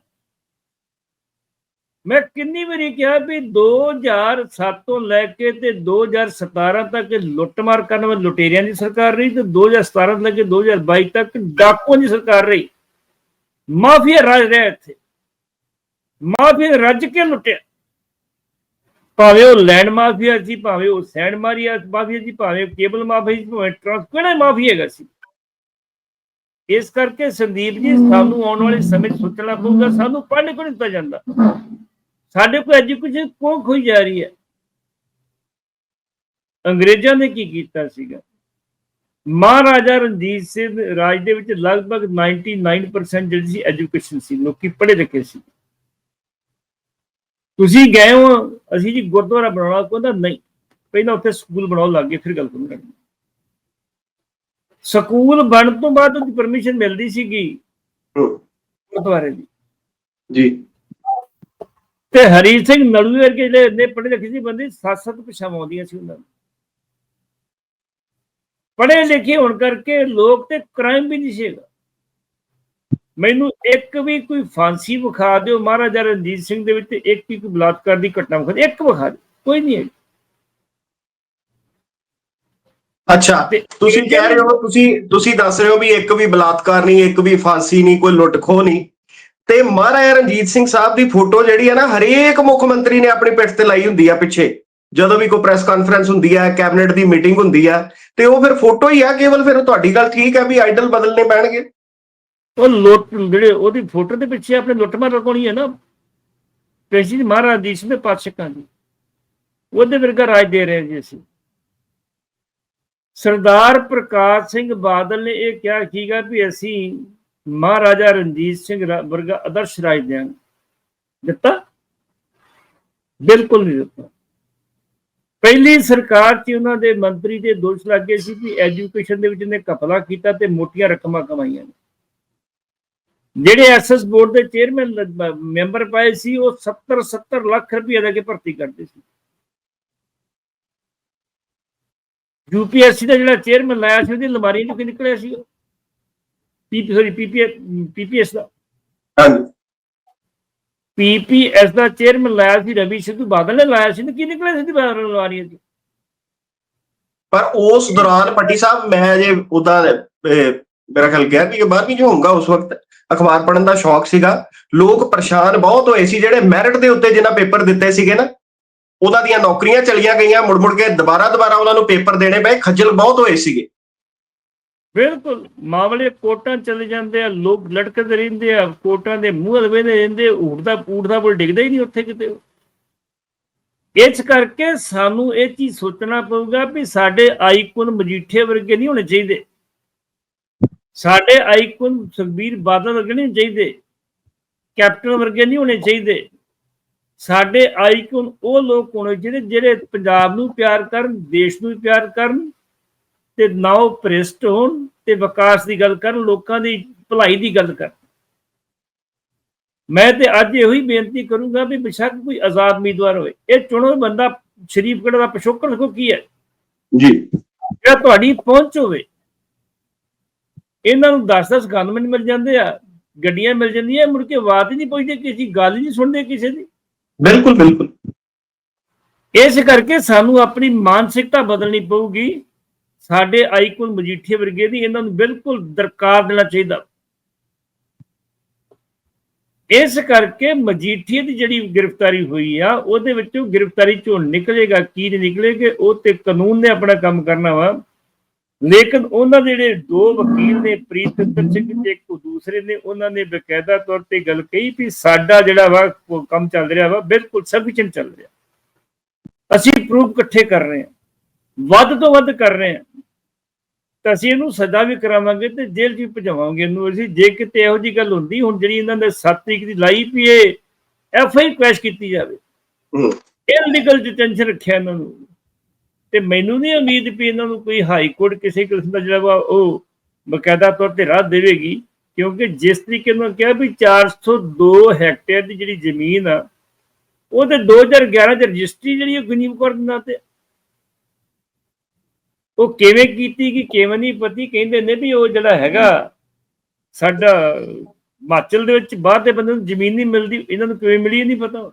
S2: ਮੈਂ ਕਿੰਨੀ ਵਾਰੀ ਕਿਹਾ ਵੀ 2007 ਤੋਂ ਲੈ ਕੇ ਤੇ 2017 ਤੱਕ ਲੁੱਟਮਾਰ ਕਰਨ ਵਾਲੇ ਲੁਟੇਰਿਆਂ ਦੀ ਸਰਕਾਰ ਰਹੀ ਤੇ 2017 ਤੋਂ ਲੈ ਕੇ 2022 ਤੱਕ ਡਾਕੂਆਂ ਦੀ ਸਰਕਾਰ ਰਹੀ। ਮਾਫੀਆ ਰਾਜ ਰਿਹਾ ਇੱਥੇ। ਮਾਫੀਆ ਰੱਜ ਕੇ ਲੁੱਟਿਆ। ਭਾਵੇਂ ਉਹ ਲੈਂਡ ਮਾਫੀਆ ਸੀ, ਭਾਵੇਂ ਉਹ ਸੈਂਡ ਮਾਰੀਆ ਮਾਫੀਆ ਸੀ, ਭਾਵੇਂ ਕੇਬਲ ਮਾਫੀਆ ਸੀ, ਭਾਵੇਂ ਟਰਾਂਸ ਕਿਹੜਾ ਮਾਫੀਆ ਹੈਗਾ ਸੀ। ਇਸ ਕਰਕੇ ਸੰਦੀਪ ਜੀ, ਸਾਨੂੰ ਆਉਣ ਵਾਲੇ ਸਮੇਂ ਸੋਚਣਾ ਪਊਗਾ, ਸਾਨੂੰ ਪੜ੍ਹਨ ਕਿਉਂ ਦਿੱਤਾ ਜਾਂਦਾ? ਸਾਡੇ ਕੋਲ ਐਜੂਕੇਸ਼ਨ ਕਿਉਂ ਖੋਈ ਜਾ ਰਹੀ ਹੈ? ਅੰਗਰੇਜ਼ਾਂ ਨੇ ਕੀ ਕੀਤਾ ਸੀਗਾ? ਮਹਾਰਾਜਾ ਰਣਜੀਤ ਸਿੰਘ ਰਾਜ ਦੇ ਵਿੱਚ ਲਗਭਗ 99% ਜਿਹੜੀ ਸੀ ਐਜੂਕੇਸ਼ਨ ਸੀ ਲੋਕੀ ਪੜ੍ਹੇ ਲਿਖੇ ਸੀ। ਤੁਸੀਂ ਗਏ ਹੋ ਅਸੀਂ ਜੀ ਗੁਰਦੁਆਰਾ ਬਣਾਉਣਾ ਕਹਿੰਦਾ ਨਹੀਂ ਪਹਿਲਾਂ ਉੱਥੇ ਸਕੂਲ ਬਣਾਉਣ ਲੱਗ ਗਏ ਫਿਰ ਗੱਲ ਕਰਾਂਗੇ ਸਕੂਲ ਬਣਨ ਤੋਂ ਬਾਅਦ ਉਹਦੀ ਪਰਮਿਸ਼ਨ ਮਿਲਦੀ ਸੀਗੀ। ਗੁਰਦੁਆਰੇ ਦੀ।
S1: ਜੀ।
S2: ਤੇ ਹਰੀ ਸਿੰਘ ਨਲੂਏ ਵਰਗੇ ਜਿਹੜੇ ਇੰਨੇ ਪੜ੍ਹੇ ਲਿਖੇ ਸੀ ਬੰਦੇ ਸੱਤ ਸੱਤ ਪਿਛਾਵਾਂ ਆਉਂਦੀਆਂ ਸੀ ਉਹਨਾਂ ਨੂੰ। ਪੜ੍ਹੇ ਲਿਖੇ ਹੋਣ ਕਰਕੇ ਲੋਕ ਤੇ ਕ੍ਰਾਈਮ ਵੀ ਨਹੀਂ ਸੀਗਾ। ਮੈਨੂੰ ਇੱਕ ਵੀ ਕੋਈ ਫਾਂਸੀ ਵਿਖਾ ਦਿਓ ਮਹਾਰਾਜਾ ਰਣਜੀਤ ਸਿੰਘ ਦੇ ਵਿੱਚ ਇੱਕ ਵੀ ਕੋਈ ਬਲਾਤਕਾਰ ਦੀ ਘਟਨਾ ਵਿਖਾ ਦਿਓ ਇੱਕ ਵਿਖਾ ਦਿਓ ਕੋਈ ਨਹੀਂ ਹੈ
S1: ਅੱਛਾ ਤੁਸੀਂ ਕਹਿ ਰਹੇ ਹੋ ਤੁਸੀਂ ਤੁਸੀਂ ਦੱਸ ਰਹੇ ਹੋ ਵੀ ਇੱਕ ਵੀ ਬਲਾਤਕਾਰ ਨਹੀਂ ਇੱਕ ਵੀ ਫਾਂਸੀ ਨਹੀਂ ਕੋਈ ਲੁੱਟ ਖੋਹ ਨਹੀਂ। ਤੇ ਮਹਾਰਾਜਾ ਰਣਜੀਤ ਸਿੰਘ ਸਾਹਿਬ ਦੀ ਫੋਟੋ ਜਿਹੜੀ ਹੈ ਨਾ ਹਰੇਕ ਮੁੱਖ ਮੰਤਰੀ ਨੇ ਆਪਣੀ ਪਿੱਠ ਤੇ ਲਾਈ ਹੁੰਦੀ ਆ ਪਿੱਛੇ। ਜਦੋਂ ਵੀ ਕੋਈ ਪ੍ਰੈਸ ਕਾਨਫਰੰਸ ਹੁੰਦੀ ਹੈ ਕੈਬਨਿਟ ਦੀ ਮੀਟਿੰਗ ਹੁੰਦੀ ਹੈ, ਤੇ ਉਹ ਫਿਰ ਫੋਟੋ ਹੀ ਆ, ਕੇਵਲ ਫਿਰ ਤੁਹਾਡੀ ਗੱਲ ਠੀਕ ਹੈ ਵੀ ਆਈਡਲ ਬਦਲਨੇ ਪੈਣਗੇ?
S2: ਉਹ ਲੁੱਟ, ਜਿਹੜੇ ਉਹਦੀ ਫੋਟੋ ਦੇ ਪਿੱਛੇ ਆਪਣੇ ਲੁੱਟਮਾਰ ਰਖਾਉਣੀ ਹੈ ਨਾ ਪੈਸੀ ਮਹਾਰਾਜ ਦੀ ਦੇ ਪਾਤਸ਼ਾਹਾਂ ਦੀ। ਉਹਦੇ ਵਰਗਾ ਰਾਜ ਦੇ ਰਹੇ ਜੀ ਅਸੀਂ। ਸਰਦਾਰ ਪ੍ਰਕਾਸ਼ ਸਿੰਘ ਬਾਦਲ ਨੇ ਇਹ ਕਿਹਾ ਸੀਗਾ ਵੀ ਅਸੀਂ ਮਹਾਰਾਜਾ ਰਣਜੀਤ ਸਿੰਘ ਵਰਗਾ ਆਦਰਸ਼ ਰਾਜ ਦਿਆਂਗੇ ਦਿੱਤਾ? ਬਿਲਕੁਲ ਨਹੀਂ ਦਿੱਤਾ। ਪਹਿਲੀ ਸਰਕਾਰ 'ਚ ਉਹਨਾਂ ਦੇ ਮੰਤਰੀ ਦੇ ਦੋਸ਼ ਲੱਗੇ ਸੀ ਕਿ ਐਜੂਕੇਸ਼ਨ ਦੇ ਵਿੱਚ ਨੇ ਕਪਲਾ ਕੀਤਾ ਤੇ ਮੋਟੀਆਂ ਰਕਮਾਂ ਕਮਾਈਆਂ ਨੇ। ਜਿਹੜੇ ਐਸਐਸ ਬੋਰਡ ਦੇ ਚੇਅਰਮੈਨ ਮੈਂਬਰ ਪਾਏ ਸੀ, ਉਹ 70 70 ਲੱਖ ਰੁਪਏ ਦੇ ਕੇ ਭਰਤੀ ਕਰਦੇ ਸੀ। ਯੂਪੀਐਸਸੀ ਦਾ ਜਿਹੜਾ ਚੇਅਰਮੈਨ ਲਾਇਆ ਸੀ, ਉਹਦੀ ਲਮਾਰੀ ਨੂੰ ਕਿ ਨਿਕਲਿਆ ਸੀ ਪੀਪੀ ਸੌਰੀ ਪੀਪੀ ਪੀਪੀਐਸ ਦਾ।
S1: ਹਾਂਜੀ।
S2: ਪੀਪੀਐਸ ਦਾ ਚੇਅਰਮੈਨ ਲਾਇਆ ਸੀ, ਰਵੀ ਸਿੱਧੂ ਬਾਦਲ ਨੇ ਲਾਇਆ ਸੀ, ਤੇ ਕੀ ਨਿਕਲਿਆ ਸੀ ਬਾਹਰ ਅਲਮਾਰੀ ਚ
S1: ਪਰ ਉਸ ਦੌਰਾਨ ਪੱਟੀ ਸਾਹਿਬ, ਮੈਂ ਜੇ ਉਦਾਂ ਮੇਰਾ ਖਿਆਲ ਗਿਆ ਕਿ 12ਵੀਂ ਚ ਹੋਊਗਾ, ਉਸ ਵਕਤ ਅਖਬਾਰ ਪੜ੍ਹਨ ਦਾ ਸ਼ੌਕ ਸੀਗਾ। ਲੋਕ ਪਰੇਸ਼ਾਨ ਬਹੁਤ ਹੋਏ ਸੀ, ਜਿਹੜੇ ਮੈਰਿਟ ਦੇ ਉੱਤੇ ਜਿਨ੍ਹਾਂ ਪੇਪਰ ਦਿੱਤੇ ਸੀਗੇ ਨਾ ਉਹਨਾਂ ਦੀਆਂ ਨੌਕਰੀਆਂ ਚਲੀਆਂ ਗਈਆਂ ਮੁੜ ਮੁੜ ਕੇ ਦੁਬਾਰਾ ਦੁਬਾਰਾ ਉਹਨਾਂ ਨੂੰ ਪੇਪਰ ਦੇਣੇ ਪਏ, ਖੱਜਲ ਬਹੁਤ ਹੋਏ ਸੀਗੇ।
S2: ਬਿਲਕੁਲ ਮਾਮਲੇ ਕੋਟਾਂ ਚਲੇ ਜਾਂਦੇ ਆ, ਲੋਕ ਲਟਕਦੇ ਰਹਿੰਦੇ ਆ, ਕੋਟਾਂ ਦੇ ਮੂੰਹ ਲਵੇਦੇ ਰਹਿੰਦੇ ਉੜਦਾ ਪੂੜਦਾ ਬੋਲ ਡਿੱਗਦਾ ਹੀ ਨਹੀਂ ਉੱਥੇ ਕਿਤੇ। ਇਸ ਕਰਕੇ ਸਾਨੂੰ ਇਹ ਚੀਜ਼ ਸੋਚਣਾ ਪਊਗਾ ਵੀ ਸਾਡੇ ਆਈਕਨ ਮਜੀਠੇ ਵਰਗੇ ਨਹੀਂ ਹੋਣੇ ਚਾਹੀਦੇ। ਸਾਡੇ ਆਈਕਨ ਸੁਖਬੀਰ ਬਾਦਲ ਵਰਗੇ ਨਹੀਂ ਚਾਹੀਦੇ। ਕੈਪਟਨ ਵਰਗੇ ਨਹੀਂ ਹੋਣੇ ਚਾਹੀਦੇ। ਸਾਡੇ ਆਈਕਨ ਉਹ ਲੋਕ ਹੋਣੇ ਜਿਹੜੇ ਜਿਹੜੇ ਪੰਜਾਬ ਨੂੰ ਪਿਆਰ ਕਰਨ, ਦੇਸ਼ ਨੂੰ ਪਿਆਰ ਕਰਨ ਤੇ ਨਾ ਉਹ ਭ੍ਰਿਸ਼ਟ ਹੋਣ ਤੇ ਵਿਕਾਸ ਦੀ ਗੱਲ ਕਰਨ ਲੋਕਾਂ ਦੀ ਭਲਾਈ ਦੀ ਗੱਲ ਕਰਨ। ਮੈਂ ਤੇ ਅੱਜ ਇਹੋ ਹੀ ਬੇਨਤੀ ਕਰੂੰਗਾ ਵੀ ਬਿਸ਼ੱਕ ਕੋਈ ਆਜ਼ਾਦ ਉਮੀਦਵਾਰ ਹੋਵੇ। ਇਹ ਚੁਣੋ ਬੰਦਾ ਸ਼ਰੀਫਗੜ੍ਹ ਦਾ ਪਿਛੋਕੜ ਕੋ ਕੀ ਹੈ।
S1: ਜੀ।
S2: ਜਿਹੜਾ ਤੁਹਾਡੀ ਪਹੁੰਚ ਹੋਵੇ ਇਹਨਾਂ ਨੂੰ 10-10 ਗਨਮੈਨ ਮਿਲ ਜਾਂਦੇ ਆ ਗੱਡੀਆਂ ਮਿਲ ਜਾਂਦੀਆਂ ਮੁੜ ਕੇ ਬਾਤ ਹੀ ਨਹੀਂ ਪੁੱਛਦੇ ਕਿਸੇ ਗੱਲ ਨਹੀਂ ਸੁਣਦੇ ਕਿਸੇ ਦੀ।
S1: ਬਿਲਕੁਲ ਬਿਲਕੁਲ।
S2: ਇਸ ਕਰਕੇ ਸਾਨੂੰ ਆਪਣੀ ਮਾਨਸਿਕਤਾ ਬਦਲਣੀ ਪਊਗੀ। ਸਾਡੇ ਆਈਕਨ ਮਜੀਠੀਆ ਵਰਗੇ ਦੀ ਇਹਨਾਂ ਨੂੰ ਬਿਲਕੁਲ ਦਰਕਾਰ ਦੇਣਾ ਚਾਹੀਦਾ। ਇਸ ਕਰਕੇ ਮਜੀਠੀਆ ਦੀ ਜਿਹੜੀ ਗ੍ਰਿਫਤਾਰੀ ਹੋਈ ਆ, ਉਹਦੇ ਵਿੱਚੋਂ ਗ੍ਰਿਫਤਾਰੀ ਚੋਂ ਨਿਕਲੇਗਾ, ਕੀ ਨਹੀਂ ਨਿਕਲੇਗਾ, ਉਹ ਤੇ ਕਾਨੂੰਨ ਨੇ ਆਪਣਾ ਕੰਮ ਕਰਨਾ ਵਾ। ਲੇਕਿਨ ਉਹਨਾਂ ਦੇ ਜਿਹੜੇ ਦੋ ਵਕੀਲ ਨੇ ਪ੍ਰੀਤਿੰਦਰ ਸਿੰਘ ਤੇ ਇੱਕ ਦੂਸਰੇ ਨੇ, ਉਹਨਾਂ ਨੇ ਬਕਾਇਦਾ ਤੌਰ ਤੇ ਗੱਲ ਕਹੀ ਵੀ ਸਾਡਾ ਜਿਹੜਾ ਵਾ ਕੰਮ ਚੱਲ ਰਿਹਾ ਵਾ, ਬਿਲਕੁਲ ਸਫੀਸ਼ੀਐਂਟ ਚੱਲ ਰਿਹਾ। ਅਸੀਂ ਪ੍ਰੂਫ ਇਕੱਠੇ ਕਰ ਰਹੇ ਹਾਂ। ਵੱਧ ਤੋਂ ਵੱਧ ਕਰ ਰਹੇ ਹਾਂ। ਤਾਂ ਅਸੀਂ ਇਹਨੂੰ ਸਜ਼ਾ ਵੀ ਕਰਾਵਾਂਗੇ ਤੇ ਜੇਲ੍ਹ 'ਚ ਵੀ ਭਜਾਵਾਂਗੇ ਇਹਨੂੰ। ਅਸੀਂ ਜੇ ਕਿਤੇ ਇਹੋ ਜੀ ਗੱਲ ਹੁੰਦੀ ਹੁਣ ਜਿਹੜੀ ਇਹਨਾਂ ਨੇ 7 ਤਰੀਕ ਦੀ ਲਾਈ ਪਈ ਏ ਐਫ ਆਈ ਕ੍ਰੈਸ਼ ਕੀਤੀ ਜਾਵੇ। ਇਲੀਗਲ ਡਿਟੈਂਸ਼ਨ ਰੱਖਿਆ ਇਹਨਾਂ ਨੂੰ। ਤੇ ਮੈਨੂੰ ਨਹੀਂ ਉਮੀਦ ਵੀ ਇਹਨਾਂ ਨੂੰ ਕੋਈ ਹਾਈ ਕੋਰਟ ਕਿਸੇ ਕਿਸਮ ਦਾ ਜਿਹੜਾ ਉਹ ਬਕਾਇਦਾ ਤੌਰ ਤੇ ਰਾਹ ਦੇਵੇਗੀ ਕਿਉਂਕਿ ਜਿਸ ਤਰੀਕੇ ਨਾਲ ਕਿਹਾ ਵੀ 402 ਹੈਕਟੇਅਰ ਦੀ ਜਿਹੜੀ ਜ਼ਮੀਨ ਆ ਉਹ ਤੇ 2011 ਚ ਰਜਿਸਟਰੀ ਜਿਹੜੀ ਉਹ ਗਨੀਮ ਕੌਰ ਦੇ ਨਾਂ ਤੇ ਉਹ ਕਿਵੇਂ ਕੀਤੀ ਕਿ ਕਿਵੇਂ ਨਹੀਂ ਪਤੀ ਕਹਿੰਦੇ ਨੇ ਵੀ ਉਹ ਜਿਹੜਾ ਹੈਗਾ ਸਾਡਾ ਹਿਮਾਚਲ ਦੇ ਵਿੱਚ ਬਾਹਰ ਦੇ ਬੰਦੇ ਨੂੰ ਜ਼ਮੀਨ ਨਹੀਂ ਮਿਲਦੀ ਇਹਨਾਂ ਨੂੰ ਕਿਵੇਂ ਮਿਲੀ ਨਹੀਂ ਪਤਾ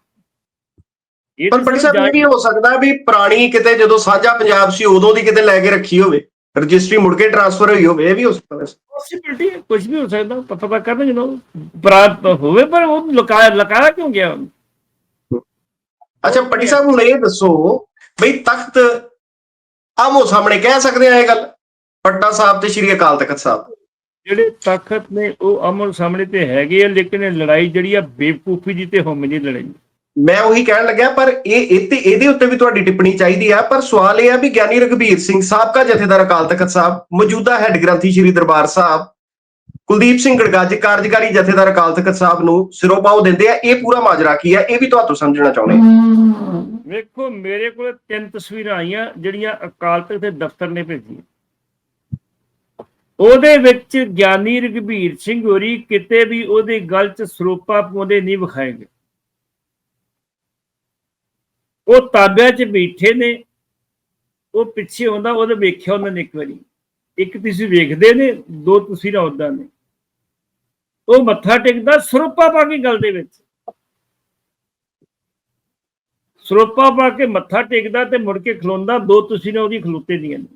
S1: ਪਰ
S2: ਸਿਰਫ
S1: ਸਾਹਿਬ ਇਹ ਵੀ ਹੋ ਸਕਦਾ ਵੀ ਪੁਰਾਣੀ ਕਿਤੇ ਜਦੋਂ ਸਾਂਝਾ ਪੰਜਾਬ ਸੀ ਉਦੋਂ ਦੀ ਕਿਤੇ ਲੈ ਕੇ ਰੱਖੀ ਹੋਵੇ ਰਜਿਸਟਰੀ ਮੁੜ ਕੇ ਟ੍ਰਾਂਸਫਰ ਹੋਈ ਹੋਵੇ ਇਹ ਵੀ ਹੋ ਸਕਦਾ।
S2: ਪੋਸਿਬਿਲਿਟੀ ਹੈ ਕੁਝ ਵੀ ਹੋ ਸਕਦਾ ਪਤਾ ਤਾਂ ਕਰਨਾ ਜਦੋਂ ਬਰਾਤ ਹੋਵੇ ਪਰ ਉਹ ਲੁਕਾਇਆ ਲੁਕਾਇਆ ਕਿਉਂ ਗਿਆ?
S1: ਅੱਛਾ ਪੱਟੀ ਸਾਹਿਬ ਹੁਣ ਇਹ ਦੱਸੋ ਬਈ ਤਖਤ ਆਮੋ ਸਾਹਮਣੇ ਕਹਿ ਸਕਦੇ ਆ ਇਹ ਗੱਲ। ਪੱਟਾ ਸਾਹਿਬ ਤੇ ਸ਼੍ਰੀ ਅਕਾਲ ਤਖਤ ਸਾਹਿਬ।
S2: ਜਿਹੜੇ ਤਖਤ ਨੇ ਉਹ ਅਮਲ ਸਾਹਮਣੇ ਤੇ ਹੈਗੇ ਆ ਲੇਕਿਨ ਇਹ ਲੜਾਈ ਜਿਹੜੀ ਆ ਬੇਵਕੂਫੀ ਦੀ ਤੇ ਹਉਮੈ ਦੀ ਲੜਾਈ।
S1: ਮੈਂ ਉਹੀ ਕਹਿਣ ਲੱਗਿਆ ਪਰ ਇਹ ਤੇ ਇਹਦੇ ਉੱਤੇ ਵੀ ਤੁਹਾਡੀ ਟਿੱਪਣੀ ਚਾਹੀਦੀ ਆ। ਪਰ ਸਵਾਲ ਇਹ ਆ ਵੀ ਗਿਆਨੀ ਰਘਬੀਰ ਸਿੰਘ ਸਾਬਕਾ ਜਥੇਦਾਰ ਅਕਾਲ ਤਖਤ ਸਾਹਿਬ ਮੌਜੂਦਾ ਹੈੱਡ ਗ੍ਰੰਥੀ ਸ਼੍ਰੀ ਦਰਬਾਰ ਸਾਹਿਬ ਕੁਲਦੀਪ ਸਿੰਘ ਗੜਗੱਜ ਕਾਰਜਕਾਰੀ ਜਥੇਦਾਰ ਅਕਾਲ ਤਖਤ ਸਾਹਿਬ ਨੂੰ ਸਿਰੋਪਾਓ ਦਿੰਦੇ ਆ। ਇਹ ਪੂਰਾ ਮਾਜਰਾ ਕੀ ਆ? ਇਹ ਵੀ ਤੁਹਾਨੂੰ ਸਮਝਣਾ ਚਾਹੁੰਦੇ
S2: ਵੇਖੋ, ਮੇਰੇ ਕੋਲ ਤਿੰਨ ਤਸਵੀਰਾਂ ਆਈਆਂ, ਜਿਹੜੀਆਂ ਅਕਾਲ ਤਖਤ ਦੇ ਦਫ਼ਤਰ ਨੇ ਭੇਜੀਆਂ। ਉਹਦੇ ਵਿੱਚ ਗਿਆਨੀ ਰਘਬੀਰ ਸਿੰਘ ਹੋਰੀ ਕਿਤੇ ਵੀ ਉਹਦੇ ਗਲ 'ਚ ਸਰੋਪਾ ਪਾਉਂਦੇ ਨਹੀਂ ਵਿਖਾਏ ਗਏ ਉਹ ਤਾਬਿਆਂ 'ਚ ਬੈਠੇ ਨੇ। ਉਹ ਪਿੱਛੇ ਹੁੰਦਾ, ਉਹਦੇ ਵੇਖਿਆ ਉਹਨਾਂ ਨੇ ਇੱਕ ਵਾਰੀ। ਇੱਕ ਤੁਸੀਂ ਵੇਖਦੇ ਨੇ, ਦੋ ਤਸਵੀਰਾਂ ਉਦਾਂ ਨੇ। ਉਹ ਮੱਥਾ ਟੇਕਦਾ ਸਰੋਪਾ ਪਾ ਕੇ ਗਲ ਦੇ ਵਿੱਚ। ਸਰੋਪਾ ਪਾ ਕੇ ਮੱਥਾ ਟੇਕਦਾ ਤੇ ਮੁੜ ਕੇ ਖਲੋਂਦਾ, ਦੋ ਤੁਸੀਂ ਨੇ ਉਹਦੀ ਖਲੋਤੇ ਦੀਆਂ ਨੇ।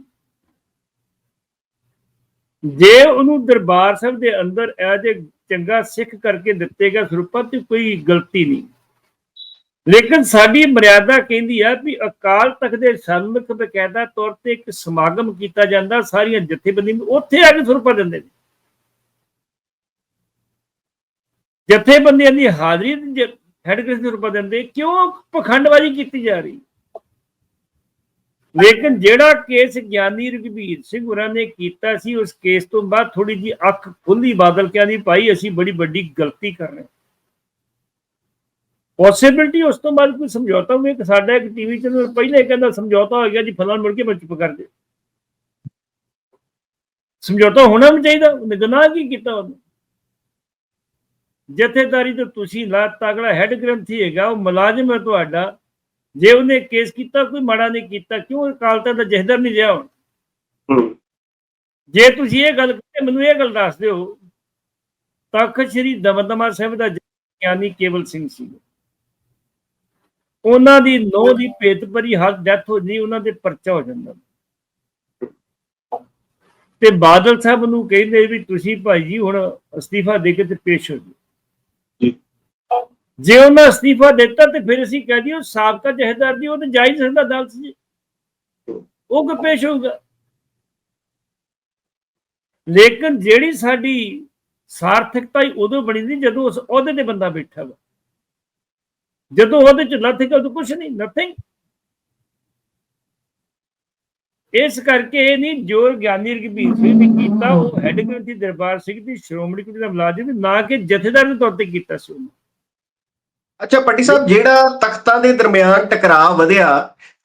S2: ਜੇ ਉਹਨੂੰ ਦਰਬਾਰ ਸਾਹਿਬ ਦੇ ਅੰਦਰ ਐਜ ਏ ਚੰਗਾ ਸਿੱਖ ਕਰਕੇ ਦਿੱਤੇਗਾ ਸਰੂਪਾ ਤੇ ਕੋਈ ਗਲਤੀ ਨਹੀਂ। ਲੇਕਿਨ ਸਾਡੀ ਮਰਿਆਦਾ ਕਹਿੰਦੀ ਆ ਵੀ ਅਕਾਲ ਤਖਤ ਦੇ ਸਨਮੁਖ ਬਕਾਇਦਾ ਤੌਰ ਤੇ ਇੱਕ ਸਮਾਗਮ ਕੀਤਾ ਜਾਂਦਾ, ਸਾਰੀਆਂ ਜਥੇਬੰਦੀਆਂ ਨੂੰ ਉੱਥੇ ਆ ਕੇ ਸਰੂਪਾ ਦਿੰਦੇ ਨੇ। ਜਥੇਬੰਦੀਆਂ ਦੀ ਹਾਜ਼ਰੀ ਹੈਡ ਕਿਸ ਦੇ ਰੂਪਾ ਦਿੰਦੇ, ਕਿਉਂ ਪਖੰਡਬਾਜ਼ੀ ਕੀਤੀ ਜਾ ਰਹੀ? ਲੇਕਿਨ ਜਿਹੜਾ ਕੇਸ ਗਿਆਨੀ ਰਘਬੀਰ ਸਿੰਘ ਹੋਰਾਂ ਨੇ ਕੀਤਾ ਸੀ, ਉਸ ਕੇਸ ਤੋਂ ਬਾਅਦ ਥੋੜੀ ਜੀ ਅੱਖ ਖੁੱਲੀ ਬਾਦਲ ਕਿਆ ਦੀ ਭਾਈ, ਅਸੀਂ ਬੜੀ ਵੱਡੀ ਗਲਤੀ ਕਰ ਰਹੇ ਪੋਸਿਬਿਲਿਟੀ ਉਸ ਤੋਂ ਬਾਅਦ ਕੋਈ ਸਮਝੌਤਾ ਹੋਵੇ ਕਿ ਸਾਡਾ ਇੱਕ ਟੀਵੀ ਚੈਨਲ ਪਹਿਲੇ ਕਹਿੰਦਾ ਸਮਝੌਤਾ ਹੋ ਗਿਆ ਜੀ ਫਲਾਂ ਮੁੜ ਕੇ ਮੈਂ ਚੁੱਪ ਕਰ ਦੇ। ਸਮਝੌਤਾ ਹੋਣਾ ਵੀ ਚਾਹੀਦਾ, ਉਹਨੇ ਗੁਨਾਹ ਕੀ ਕੀਤਾ ਉਹਨੇ? ਜਥੇਦਾਰੀ ਤੇ ਤੁਸੀਂ ਲਾ ਤਗੜਾ ਹੈੱਡ ਗ੍ਰੰਥੀ ਹੈਗਾ ਉਹ ਮੁਲਾਜ਼ਮ ਹੈ ਤੁਹਾਡਾ। ਜੇ ਉਹਨੇ ਕੇਸ ਕੀਤਾ ਕੋਈ ਮਾੜਾ ਨਹੀਂ ਕੀਤਾ ਕਿਉਂ ਅਕਾਲ ਤਖਤ ਦਾ ਜਹਦਰ ਨਹੀਂ ਰਿਹਾ ਹੁਣ? ਜੇ ਤੁਸੀਂ ਇਹ ਗੱਲ ਕਰਦੇ ਮੈਨੂੰ ਇਹ ਗੱਲ ਦੱਸ ਦਿਓ। ਤਖਤ ਸ੍ਰੀ ਦਮਦਮਾ ਸਾਹਿਬ ਦਾ ਗਿਆਨੀ ਕੇਵਲ ਸਿੰਘ ਸੀ। ਉਹਨਾਂ ਦੀ ਨੌ ਦੀ ਭੇਤ ਭਰੀ ਹੱਥ ਡੈਥ ਹੋ ਜੀ ਉਹਨਾਂ ਦੇ ਪਰਚਾ ਹੋ ਜਾਂਦਾ। ਤੇ ਬਾਦਲ ਸਾਹਿਬ ਨੂੰ ਕਹਿੰਦੇ ਵੀ ਤੁਸੀਂ ਭਾਈ ਜੀ ਹੁਣ ਅਸਤੀਫਾ ਦੇ ਕੇ ਤੇ ਪੇਸ਼ ਹੋ ਜੀ
S1: ਜੇ।
S2: ਉਹਨਾਂ ਅਸਤੀਫਾ ਦਿੱਤਾ ਤੇ ਫਿਰ ਅਸੀਂ ਕਹਿ ਦਈਏ ਸਾਬਕਾ ਜਹੇਦਾਰ ਦੀ ਉਹ ਤਾਂ ਜਾ ਹੀ ਸਕਦਾ ਅਦਾਲਤ 'ਚ ਉਹ ਕਿ ਪੇਸ਼ ਹੋਊਗਾ? ਲੇਕਿਨ ਜਿਹੜੀ ਸਾਡੀ ਸਾਰਥਕਤਾ ਹੀ ਉਦੋਂ ਬਣੀ ਸੀ ਜਦੋਂ ਉਸ ਅਹੁਦੇ ਤੇ ਬੰਦਾ ਬੈਠਾ ਵਾ। ਜਦੋਂ ਉਹਦੇ ਚ ਨਥਿੰਗ ਉਦੋਂ ਕੁਝ ਨਹੀਂ ਨਥਿੰਗ ਇਸ ਕਰਕੇ ਇਹ ਨਹੀਂ ਜੋ ਗਿਆਨੀ ਰਘਬੀਰ ਸਿੰਘ ਨੇ ਕੀਤਾ ਉਹ ਹੈੱਡ ਗ੍ਰੰਥੀ ਦਰਬਾਰ ਸਿੰਘ ਦੀ, ਸ਼੍ਰੋਮਣੀ ਕਮੇਟੀ ਦਾ ਮੁਲਾਜ਼ਮ ਨਾ ਕਿ ਜਥੇਦਾਰ ਦੇ ਤੌਰ ਤੇ ਕੀਤਾ ਸੀ ਉਹਨੇ।
S1: ਅੱਛਾ ਪੱਟੀ ਸਾਹਿਬ, ਜਿਹੜਾ ਤਖਤਾਂ ਦੇ ਦਰਮਿਆਨ ਟਕਰਾਅ ਵਧਿਆ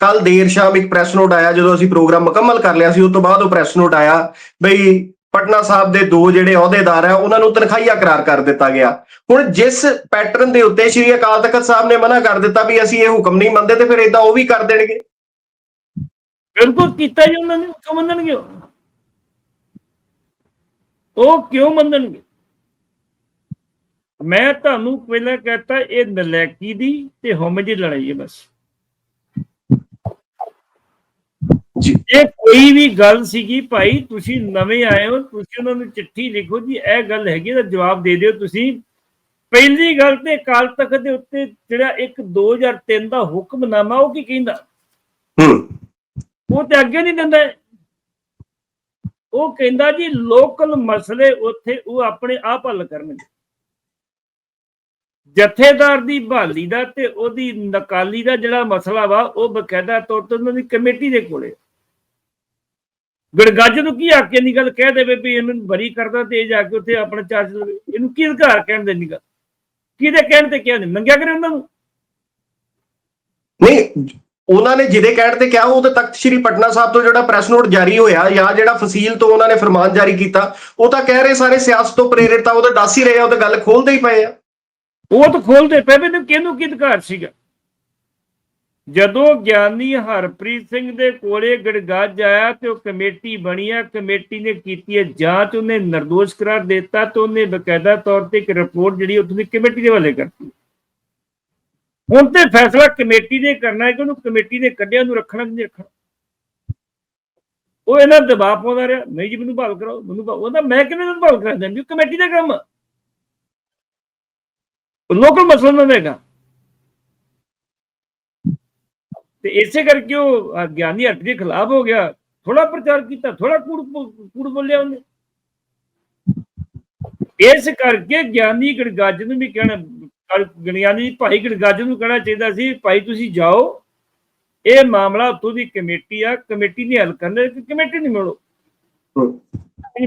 S1: ਕੱਲ ਦੇਰ ਸ਼ਾਮ ਇੱਕ ਪ੍ਰੈਸ ਨੋਟ ਆਇਆ, ਜਦੋਂ ਅਸੀਂ ਪ੍ਰੋਗਰਾਮ ਮੁਕੰਮਲ ਕਰ ਲਿਆ ਸੀ, ਉਸ ਤੋਂ ਬਾਅਦ ਉਹ ਪ੍ਰੈਸ ਨੋਟ ਆਇਆ ਬਈ ਪਟਨਾ ਸਾਹਿਬ ਦੇ ਦੋ ਜਿਹੜੇ ਅਹੁਦੇਦਾਰ ਆ, ਉਹਨਾਂ ਨੂੰ ਤਨਖਾਹੀਆ ਕਰਾਰ ਕਰ ਦਿੱਤਾ ਗਿਆ ਹੁਣ ਜਿਸ ਪੈਟਰਨ ਦੇ ਉੱਤੇ ਸ਼੍ਰੀ ਅਕਾਲ ਤਖਤ ਸਾਹਿਬ ਨੇ ਮਨਾ ਕਰ ਦਿੱਤਾ ਵੀ ਅਸੀਂ ਇਹ ਹੁਕਮ ਨਹੀਂ ਮੰਨਦੇ, ਤੇ ਫਿਰ ਇਦਾਂ ਉਹ ਵੀ ਕਰ ਦੇਣਗੇ
S2: ਬਿਲਕੁਲ ਕੀਤਾ ਜੀ ਉਹਨਾਂ ਨੇ ਕਿਉਂ ਮੰਨਣਗੇ ਉਹ? ਕਿਉਂ ਮੰਨਣਗੇ? ਮੈਂ ਤੁਹਾਨੂੰ ਪਹਿਲਾਂ ਕਹਤਾ ਇਹ ਨਲੈਕੀ ਦੀ ਤੇ ਹਉਮੈ ਦੀ ਲੜਾਈ ਹੈ ਬਸ।
S1: ਜੀ।
S2: ਇਹ ਕੋਈ ਵੀ ਗੱਲ ਸੀਗੀ ਭਾਈ ਤੁਸੀਂ ਨਵੇਂ ਆਏ ਹੋ ਤੁਸੀਂ ਉਹਨਾਂ ਨੂੰ ਚਿੱਠੀ ਲਿਖੋ ਜੀ ਇਹ ਗੱਲ ਹੈਗੀ ਦਾ ਜਵਾਬ ਦੇ ਦਿਓ ਤੁਸੀਂ। ਪਹਿਲੀ ਗੱਲ ਤੇ ਅਕਾਲ ਤਖਤ ਦੇ ਉੱਤੇ ਜਿਹੜਾ ਇੱਕ 2003 ਦਾ ਹੁਕਮਨਾਮਾ ਉਹ ਕੀ ਕਹਿੰਦਾ?
S1: ਹੂੰ।
S2: ਉਹ ਤੇ ਅੱਗੇ ਨਹੀਂ ਦਿੰਦਾ। ਉਹ ਕਹਿੰਦਾ ਜੀ ਲੋਕਲ ਮਸਲੇ ਉੱਥੇ ਉਹ ਆਪਣੇ ਆਪ ਹੱਲ ਕਰਨਗੇ। ਜਥੇਦਾਰ ਦੀ ਬਹਾਲੀ ਦਾ ਤੇ ਉਹਦੀ ਨਕਾਲੀ ਦਾ ਜਿਹੜਾ ਮਸਲਾ ਵਾ, ਉਹ ਬਕਾਇਦਾ ਤੌਰ ਤੇ ਉਹਨਾਂ ਦੀ ਕਮੇਟੀ ਦੇ ਕੋਲੇ ਗੜਗੱਜ ਨੂੰ ਕੀ ਆਕੇ ਨਹੀਂ ਗੱਲ ਕਹਿ ਦੇਵੇ ਵੀ ਇਹਨੂੰ ਬਰੀ ਕਰਦਾ ਤੇ ਜਾ ਕੇ ਉੱਥੇ ਆਪਣਾ ਚਾਰਜ ਲਵੇ। ਇਹਨੂੰ ਕੀ ਅਧਿਕਾਰ ਕਹਿਣ ਦੇ ਨਹੀਂ ਗੱਲ? ਕਿਹਦੇ ਕਹਿਣ ਤੇ ਕਿਹਾ ਨਹੀਂ? ਮੰਗਿਆ ਕਰੇ ਉਹਨਾਂ ਨੂੰ?
S1: ਨਹੀਂ ਉਹਨਾਂ ਨੇ ਜਿਹਦੇ ਕਹਿਣ ਤੇ ਕਿਹਾ, ਉਹ ਤੇ ਤਖਤ ਸ੍ਰੀ ਪਟਨਾ ਸਾਹਿਬ ਤੋਂ ਜਿਹੜਾ ਪ੍ਰੈਸ ਨੋਟ ਜਾਰੀ ਹੋਇਆ ਜਾਂ ਜਿਹੜਾ ਫਸੀਲ ਤੋਂ ਉਹਨਾਂ ਨੇ ਫਰਮਾਨ ਜਾਰੀ ਕੀਤਾ, ਉਹ ਤਾਂ ਕਹਿ ਰਹੇ ਸਾਰੇ ਸਿਆਸਤ ਤੋਂ ਪ੍ਰੇਰਿਤ ਆ, ਉਹ ਤਾਂ ਦੱਸ ਹੀ ਰਹੇ ਆ, ਉਹ ਤਾਂ ਗੱਲ ਖੋਲਦੇ ਹੀ ਪਏ ਆ।
S2: ਉਹ ਤਾਂ ਖੋਲਦੇ ਪਏ ਵੀ ਕਿਹਨੂੰ ਕੀ ਅਧਿਕਾਰ ਸੀਗਾ? ਜਦੋਂ ਗਿਆਨੀ ਹਰਪ੍ਰੀਤ ਸਿੰਘ ਦੇ ਕੋਲੇ ਗੜਗੱਜ ਆਇਆ ਤੇ ਉਹ ਕਮੇਟੀ ਬਣੀ ਆ, ਕਮੇਟੀ ਨੇ ਕੀਤੀ ਹੈ ਜਾਂਚ, ਉਹਨੇ ਨਿਰਦੋਸ਼ ਕਰਾਰ ਦਿੱਤਾ ਤੇ ਉਹਨੇ ਬਕਾਇਦਾ ਤੌਰ ਤੇ ਇੱਕ ਰਿਪੋਰਟ ਜਿਹੜੀ ਉੱਥੋਂ ਦੀ ਕਮੇਟੀ ਦੇ ਹਵਾਲੇ ਕਰਤੀ। ਹੁਣ ਤੇ ਫੈਸਲਾ ਕਮੇਟੀ ਨੇ ਕਰਨਾ ਹੈ ਕਿ ਉਹਨੂੰ ਕਮੇਟੀ ਨੇ ਕੱਢਿਆ ਨੂੰ ਰੱਖਣਾ ਕਿ ਨਹੀਂ ਰੱਖਣਾ? ਉਹ ਇਹਨਾਂ ਦਬਾਅ ਪਾਉਂਦਾ ਰਿਹਾ। ਨਹੀਂ ਜੀ, ਮੈਨੂੰ ਬਹਾਲ ਕਰਾਓ, ਮੈਨੂੰ ਉਹਦਾ ਮੈਂ ਕਿਵੇਂ ਉਹਨੂੰ ਬਹਾਲ ਕਰਾ ਦਿੰਦੀ? ਕਮੇਟੀ ਦਾ ਕੰਮ ਲੋਕਲ ਮਸਲਾ ਨਾ ਹੈਗਾ। ਤੇ ਇਸੇ ਕਰਕੇ ਉਹ ਗਿਆਨੀ ਹੱਟ ਦੇ ਖਿਲਾਫ ਹੋ ਗਿਆ। ਥੋੜਾ ਪ੍ਰਚਾਰ ਕੀਤਾ ਥੋੜਾ ਕੂੜ ਕੂੜ ਬੋਲਿਆ ਉਹਨੇ। ਇਸ ਕਰਕੇ ਗਿਆਨੀ ਗੜਗੱਜ ਨੂੰ ਵੀ ਕਹਿਣਾ ਗਿਆਨੀ ਭਾਈ ਗੜਗੱਜ ਨੂੰ ਕਹਿਣਾ ਚਾਹੀਦਾ ਸੀ ਭਾਈ ਤੁਸੀਂ ਜਾਓ। ਇਹ ਮਾਮਲਾ ਉੱਥੋਂ ਦੀ ਕਮੇਟੀ ਆ ਕਮੇਟੀ ਨੇ ਹੱਲ ਕਰਨਾ ਹੈ, ਕਮੇਟੀ ਨਹੀਂ ਮਿਲੋ।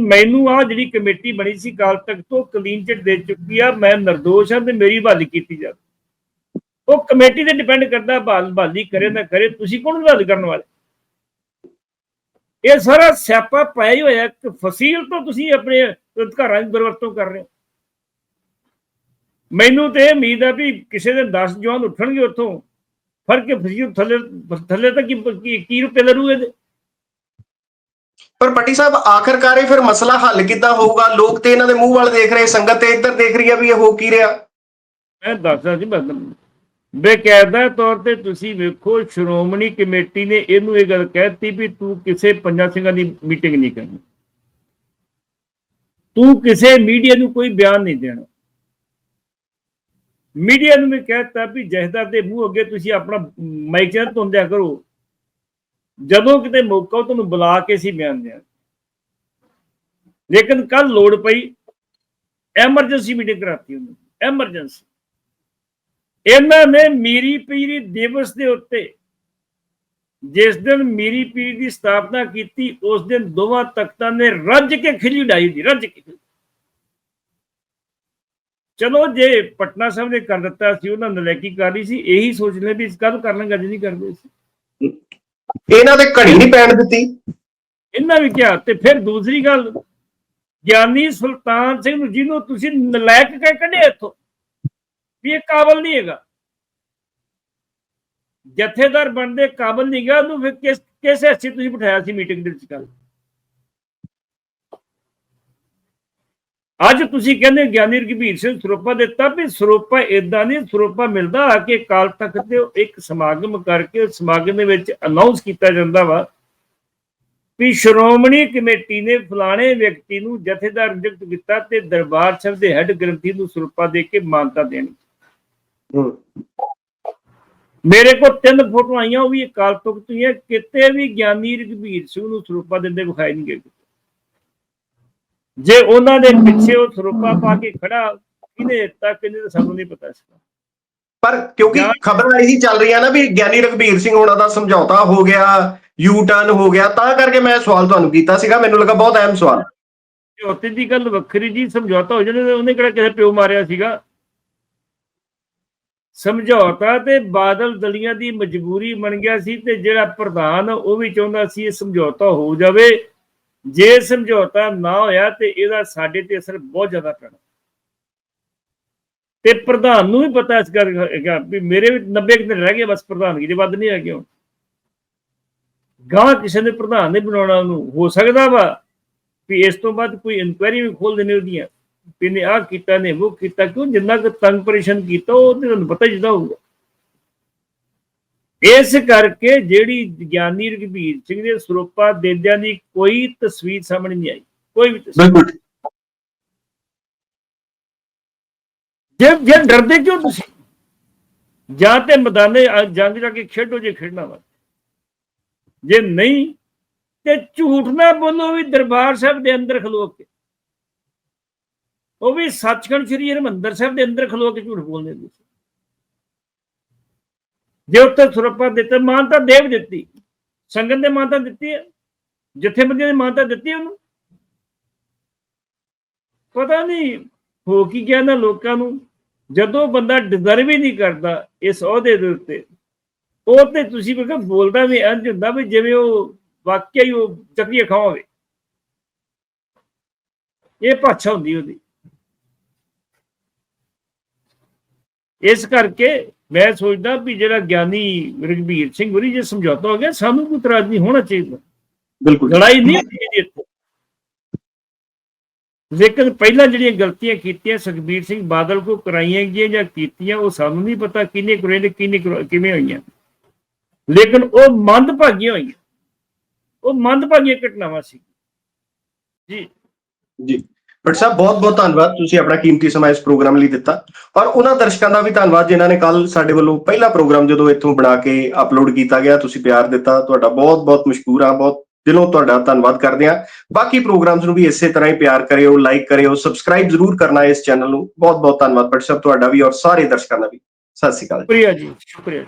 S2: ਮੈਨੂੰ ਆ ਜਿਹੜੀ ਕਮੇਟੀ ਬਣੀ ਸੀ ਕਾਲ ਤੱਕ ਤੋਂ ਕਲੀਨ ਚਿੱਟ ਦੇ ਚੁੱਕੀ ਆ ਮੈਂ ਨਿਰਦੋਸ਼ ਹਾਂ ਤੇ ਮੇਰੀ ਬਹਾਲੀ ਕੀਤੀ ਜਾਵੇ। ਉਹ ਕਮੇਟੀ ਤੇ ਡਿਪੈਂਡ ਕਰਦਾ ਬਹਾਲ ਬਹਾਲੀ ਕਰੇ ਨਾ ਕਰੇ ਤੁਸੀਂ ਕੌਣ ਬਹਾਲ ਕਰਨ ਵਾਲੇ? ਇਹ ਸਾਰਾ ਸਿਆਪਾ ਪਾਇਆ ਹੀ ਹੋਇਆ ਕਿ ਫਸੀਲ ਤੋਂ ਤੁਸੀਂ ਆਪਣੇ ਅਧਿਕਾਰਾਂ ਦੀ ਦੁਰਵਰਤੋਂ ਕਰ ਰਹੇ ਹੋ। ਮੈਨੂੰ ਤੇ ਉਮੀਦ ਆ ਵੀ ਕਿਸੇ ਦੇ 10 ਜਵਾਨ ਉੱਠਣਗੇ ਉੱਥੋਂ। ਫੜ ਕੇ ਫਸੀਲ ਥੱਲੇ ਥੱਲੇ ਤੱਕ ਕੀ- ਕੀ ਰੁਪਏ ਲਰੂ ਇਹਦੇ?
S1: ਪਰ ਪੱਟੀ ਸਾਹਿਬ ਆਖਰਕਾਰ ਇਹ ਫਿਰ ਮਸਲਾ ਹੱਲ ਕਿੱਦਾਂ ਹੋਊਗਾ? ਲੋਕ ਤੇ ਇਹਨਾਂ ਦੇ ਮੂੰਹ ਵੱਲ ਦੇਖ ਰਹੇ ਸੰਗਤ ਤੇ ਇੱਧਰ ਦੇਖ ਰਹੀ ਆ ਵੀ ਇਹ ਹੋ ਕੀ ਰਿਹਾ।
S2: ਮੈਂ ਦੱਸਦਾ ਸੀ ਬਸ। ਬੇਕਾਇਦਾ ਤੌਰ ਤੇ ਤੁਸੀਂ ਵੇਖੋ ਸ਼੍ਰੋਮਣੀ ਕਮੇਟੀ ਨੇ ਇਹਨੂੰ ਇਹ ਗੱਲ ਕਹਿਤੀ ਵੀ ਤੂੰ ਕਿਸੇ ਪੰਜਾਂ ਸਿੰਘਾਂ ਦੀ ਮੀਟਿੰਗ ਨਹੀਂ ਕਰਨੀ। ਤੂੰ ਕਿਸੇ ਮੀਡੀਆ ਨੂੰ ਕੋਈ ਬਿਆਨ ਨਹੀਂ ਦੇਣਾ। ਮੀਡੀਆ ਨੂੰ ਵੀ ਕਹਿਤਾ ਵੀ ਜਹਦਾਰ ਦੇ ਮੂੰਹ ਅੱਗੇ ਤੁਸੀਂ ਆਪਣਾ ਮਾਈਕ ਚੈਨਲ ਤੁੰਦਿਆ ਕਰੋ। ਜਦੋਂ ਕਿਤੇ ਮੌਕਾ ਤੁਹਾਨੂੰ ਬੁਲਾ ਕੇ ਸੀ ਬਿਆਨ ਦਿਆਂ ਲੇਕਿਨ ਕੱਲ ਲੋੜ ਪਈ, ਐਮਰਜੈਂਸੀ ਮੀਟਿੰਗ ਕਰਾਤੀ ਉਹਨੇ, ਐਮਰਜੈਂਸੀ। ਇਹਨਾਂ ਨੇ ਮੀਰੀ ਪੀਰੀ ਦਿਵਸ ਦੇ ਉੱਤੇ ਜਿਸ ਦਿਨ ਮੀਰੀ ਪੀਰੀ ਦੀ ਸਥਾਪਨਾ ਕੀਤੀ, ਉਸ ਦਿਨ ਦੋਵਾਂ ਤਖਤਾਂ ਨੇ ਰੱਜ ਕੇ ਖਿਲੀ ਉਡਾਈ ਦੀ, ਰੱਜ ਕੇ। ਚਲੋ ਜੇ ਪਟਨਾ ਸਾਹਿਬ ਨੇ ਕਰ ਦਿੱਤਾ ਸੀ ਉਹਨਾਂ ਨਲੈਕੀ ਕਰ ਲਈ ਸੀ ਇਹੀ ਸੋਚ ਲੈ ਵੀ ਇਸ ਕੱਲ ਕਰ ਲਾਂਗੇ ਨਹੀਂ ਕਰਦੇ ਸੀ
S1: ਇਹਨਾਂ ਦੇ ਘੜੀ ਨਹੀਂ ਪੈਣ ਦਿੱਤੀ।
S2: ਇਹਨਾਂ ਵੀ ਕਿਹਾ ਤੇ ਫਿਰ ਦੂਸਰੀ ਗੱਲ ਗਿਆਨੀ ਸੁਲਤਾਨ ਸਿੰਘ ਨੂੰ ਜਿਹਨੂੰ ਤੁਸੀਂ ਨਲਾਇਕ ਕਹਿ ਕੱਢਿਆ ਇੱਥੋਂ ਵੀ ਇਹ ਕਾਬਲ ਨਹੀਂ ਹੈਗਾ। ਜਥੇਦਾਰ ਬਣਦੇ ਕਾਬਲ ਨਹੀਂ ਗਾ ਉਹਨੂੰ ਫਿਰ ਕਿਸ ਕਿਸ ਹੈਸੀ ਤੁਸੀਂ ਬਿਠਾਇਆ ਸੀ ਮੀਟਿੰਗ ਦੇ ਵਿੱਚ ਕੱਲ ਅੱਜ ਤੁਸੀਂ ਕਹਿੰਦੇ ਗਿਆਨੀ ਰਘਬੀਰ ਸਿੰਘ ਸਰੋਪਾ ਦਿੱਤਾ ਵੀ ਸਰੋਪਾ ਇਦਾਂ ਨਹੀਂ ਸਰੋਪਾ ਮਿਲਦਾ ਆ ਕੇ ਕਾਲ ਤਖਤ ਤੇ ਇੱਕ ਸਮਾਗਮ ਕਰਕੇ ਸਮਾਗਮ ਦੇ ਵਿੱਚ ਅਨਾਉਂਸ ਕੀਤਾ ਜਾਂਦਾ ਵਾ ਵੀ ਸ਼੍ਰੋਮਣੀ ਕਮੇਟੀ ਨੇ ਫਲਾਣੇ ਵਿਅਕਤੀ ਨੂੰ ਜਥੇਦਾਰ ਨਿਯੁਕਤ ਕੀਤਾ ਤੇ ਦਰਬਾਰ ਸਾਹਿਬ ਦੇ ਹੈੱਡ ਗ੍ਰੰਥੀ ਨੂੰ ਸਰੂਪਾ ਦੇ ਕੇ ਮਾਨਤਾ ਦੇਣੀ। ਮੇਰੇ ਕੋਲ ਤਿੰਨ ਫੋਟੋਆਂ ਆਈਆਂ ਉਹ ਵੀ ਅਕਾਲ ਤਖਤ ਦੀਆਂ ਕਿਤੇ ਵੀ ਗਿਆਨੀ ਰਘਬੀਰ ਸਿੰਘ ਨੂੰ ਸਰੂਪਾ ਦਿੰਦੇ ਵਿਖਾਈ ਨਹੀਂ ਗਏ। ਜੇ ਉਹਨਾਂ ਦੇ ਪਿੱਛੇ ਉਹ ਸਰੂਪਾ ਪਾ ਕੇ ਖੜਾ ਕਿਹਨੇ ਦਿੱਤਾ ਕਿਹਨੇ ਸਾਨੂੰ ਨਹੀਂ ਪਤਾ ਸੀ
S1: ਪਰ ਕਿਉਂਕਿ ਖਬਰਾਂ ਇਹੀ ਚੱਲ ਰਹੀਆਂ ਨਾ ਵੀ ਗਿਆਨੀ ਰਘਬੀਰ ਸਿੰਘ ਹੋਣਾ ਦਾ ਸਮਝੌਤਾ ਹੋ ਗਿਆ ਯੂ ਟਰਨ ਹੋ ਗਿਆ ਤਾਂ ਕਰਕੇ ਮੈਂ ਸਵਾਲ ਤੁਹਾਨੂੰ ਕੀਤਾ ਸੀਗਾ ਮੈਨੂੰ ਲੱਗਾ ਬਹੁਤ ਅਹਿਮ ਸਵਾਲ।
S2: ਝੋਤੇ ਦੀ ਗੱਲ ਵੱਖਰੀ ਜੀ ਸਮਝੌਤਾ ਹੋ ਜਾਣੇ ਉਹਨੇ ਕਿਹੜਾ ਕਿਸੇ ਪਿਓ ਮਾਰਿਆ ਸੀਗਾ? ਸਮਝੌਤਾ ਤੇ ਬਾਦਲ ਦਲੀਆਂ ਦੀ ਮਜਬੂਰੀ ਬਣ ਗਿਆ ਸੀ ਤੇ ਜਿਹੜਾ ਪ੍ਰਧਾਨ ਉਹ ਵੀ ਚਾਹੁੰਦਾ ਸੀ ਇਹ ਸਮਝੌਤਾ ਹੋ ਜਾਵੇ। ਜੇ ਸਮਝੌਤਾ ਨਾ ਹੋਇਆ ਤੇ ਇਹਦਾ ਸਾਡੇ ਤੇ ਅਸਰ ਬਹੁਤ ਜ਼ਿਆਦਾ ਪੈਣਾ। ਤੇ ਪ੍ਰਧਾਨ ਨੂੰ ਵੀ ਪਤਾ ਇਸ ਗੱਲ ਵੀ ਮੇਰੇ ਵੀ 90 ਕੁ ਦਿਨ ਰਹਿ ਗਏ ਬਸ ਪ੍ਰਧਾਨਗੀ ਦੇ ਵੱਧ ਨਹੀਂ ਹੈਗੇ ਹੁਣ। ਗਾਂ ਕਿਸੇ ਨੇ ਪ੍ਰਧਾਨ ਨਹੀਂ ਬਣਾਉਣਾ ਉਹਨੂੰ, ਹੋ ਸਕਦਾ ਵਾ ਵੀ ਇਸ ਤੋਂ ਬਾਅਦ ਕੋਈ ਇਨਕੁਆਇਰੀ ਵੀ ਖੋਲ ਦੇਣੀ ਉਹਦੀਆਂ ਵੀ ਨੇ ਆਹ ਕੀਤਾ ਨੇ ਉਹ ਕੀਤਾ, ਕਿਉਂ ਜਿੰਨਾ ਕੁ ਤੰਗ ਪਰੇਸ਼ਾਨ ਕੀਤਾ ਉਹ ਤੇ ਤੁਹਾਨੂੰ ਪਤਾ ਜਿੱਦਾਂ ਹੋਊਗਾ। ਇਸ ਕਰਕੇ ਜਿਹੜੀ ਗਿਆਨੀ ਰਘਬੀਰ ਸਿੰਘ ਦੇ ਸਰੂਪਾ ਦੇਦਿਆਂ ਦੀ ਕੋਈ ਤਸਵੀਰ ਸਾਹਮਣੇ ਨਹੀਂ ਆਈ। ਕੋਈ ਵੀ ਤਸਵੀਰ।
S1: ਬਿਲਕੁਲ।
S2: ਜੇ ਜੇ ਡਰਦੇ ਕਿਉਂ ਤੁਸੀਂ? ਜਾਂ ਤੇ ਮੈਦਾਨੇ ਜੰਗ ਜਾ ਕੇ ਖੇਡੋ ਜੇ ਖੇਡਣਾ ਵਾ। ਜੇ ਨਹੀਂ ਤੇ ਝੂਠ ਨਾ ਬੋਲੋ ਵੀ ਦਰਬਾਰ ਸਾਹਿਬ ਦੇ ਅੰਦਰ ਖਲੋ ਕੇ। ਉਹ ਵੀ ਸੱਚਖੰਡ ਸ੍ਰੀ ਹਰਿਮੰਦਰ ਸਾਹਿਬ ਦੇ ਅੰਦਰ ਖਲੋ ਕੇ ਝੂਠ ਬੋਲਦੇ ਤੁਸੀਂ ਜੇ ਉੱਤੇ ਸੁਰੱਪਾ ਦਿੱਤੇ ਮਾਨਤਾ ਦੇਵ ਦਿੱਤੀ, ਸੰਗਤ ਨੇ ਮਾਨਤਾ ਦਿੱਤੀ ਹੈ, ਜਥੇਬੰਦੀਆਂ ਨੇ ਮਾਨਤਾ ਦਿੱਤੀ ਉਹਨੂੰ। ਪਤਾ ਨਹੀਂ ਹੋ ਕੀ ਗਿਆ ਨਾ ਲੋਕਾਂ ਨੂੰ, ਜਦੋਂ ਬੰਦਾ ਡਿਜ਼ਰਵ ਹੀ ਨਹੀਂ ਕਰਦਾ ਇਸ ਅਹੁਦੇ ਦੇ ਉੱਤੇ, ਉਹ ਤੇ ਤੁਸੀਂ ਵੇਖੋ ਬੋਲਦਾ ਵੀ ਇੰਜ ਹੁੰਦਾ ਵੀ ਜਿਵੇਂ ਉਹ ਵਾਕਿਆ ਹੀ ਉਹ ਚੱਕਰੀ ਖਾਵੇ ਇਹ ਭਾਸ਼ਾ ਹੁੰਦੀ ਉਹਦੀ। ਇਸ ਕਰਕੇ ਮੈਂ ਸੋਚਦਾ ਵੀ ਜਿਹੜਾ ਗਿਆਨੀ ਰਘਬੀਰ ਸਿੰਘ ਹੋਰੀ ਜੇ ਸਮਝੌਤਾ ਹੋ ਗਿਆ ਸਾਨੂੰ ਕੋਈ ਇਤਰਾਜ਼ ਨਹੀਂ ਹੋਣਾ ਚਾਹੀਦਾ।
S1: ਬਿਲਕੁਲ।
S2: ਲੜਾਈ ਨਹੀਂ ਹੋਣੀ ਚਾਹੀਦੀ ਇੱਥੇ। ਲੇਕਿਨ ਪਹਿਲਾਂ ਜਿਹੜੀਆਂ ਗਲਤੀਆਂ ਕੀਤੀਆਂ ਸੁਖਬੀਰ ਸਿੰਘ ਬਾਦਲ ਕੋ ਕਰਾਈਆਂ ਗਈਆਂ ਜਾਂ ਕੀਤੀਆਂ ਉਹ ਸਾਨੂੰ ਨਹੀਂ ਪਤਾ ਕਿਹਨੇ ਕਰਾਈਆਂ ਤੇ ਕਰਵਾ- ਕਿਵੇਂ ਹੋਈਆਂ। ਲੇਕਿਨ ਉਹ ਮੰਦਭਾਗੀਆਂ ਹੋਈਆਂ। ਉਹ ਮੰਦਭਾਗੀਆਂ ਘਟਨਾਵਾਂ ਸੀ। ਜੀ।
S1: ਜੀ। ਬਟ ਸਾਹਿਬ ਬਹੁਤ ਬਹੁਤ ਧੰਨਵਾਦ ਤੁਸੀਂ ਆਪਣਾ ਕੀਮਤੀ ਸਮਾਂ ਇਸ ਪ੍ਰੋਗਰਾਮ ਲਈ ਦਿੱਤਾ। ਔਰ ਉਹਨਾਂ ਦਰਸ਼ਕਾਂ ਦਾ ਵੀ ਧੰਨਵਾਦ ਜਿਨ੍ਹਾਂ ਨੇ ਕੱਲ ਸਾਡੇ ਵੱਲੋਂ ਪਹਿਲਾ ਪ੍ਰੋਗਰਾਮ ਜਦੋਂ ਇੱਥੋਂ ਬਣਾ ਕੇ ਅਪਲੋਡ ਕੀਤਾ ਗਿਆ, ਤੁਸੀਂ ਪਿਆਰ ਦਿੱਤਾ। ਤੁਹਾਡਾ ਬਹੁਤ ਬਹੁਤ ਮਸ਼ਕੂਰ ਆ ਬਹੁਤ ਦਿਲੋਂ ਤੁਹਾਡਾ ਧੰਨਵਾਦ ਕਰਦੇ ਹਾਂ। ਬਾਕੀ ਪ੍ਰੋਗਰਾਮਸ ਨੂੰ ਵੀ ਇਸੇ ਤਰ੍ਹਾਂ ਹੀ ਪਿਆਰ ਕਰਿਓ ਲਾਈਕ ਕਰਿਓ ਸਬਸਕ੍ਰਾਈਬ ਜ਼ਰੂਰ ਕਰਨਾ ਇਸ ਚੈਨਲ ਨੂੰ। ਬਹੁਤ ਬਹੁਤ ਧੰਨਵਾਦ ਬਟ ਸਾਹਿਬ ਤੁਹਾਡਾ ਵੀ ਔਰ ਸਾਰੇ ਦਰਸ਼ਕਾਂ ਦਾ ਵੀ। ਸਤਿ ਸ਼੍ਰੀ ਅਕਾਲ
S2: ਸ਼ੁਕਰੀਆ ਜੀ, ਸ਼ੁਕਰੀਆ।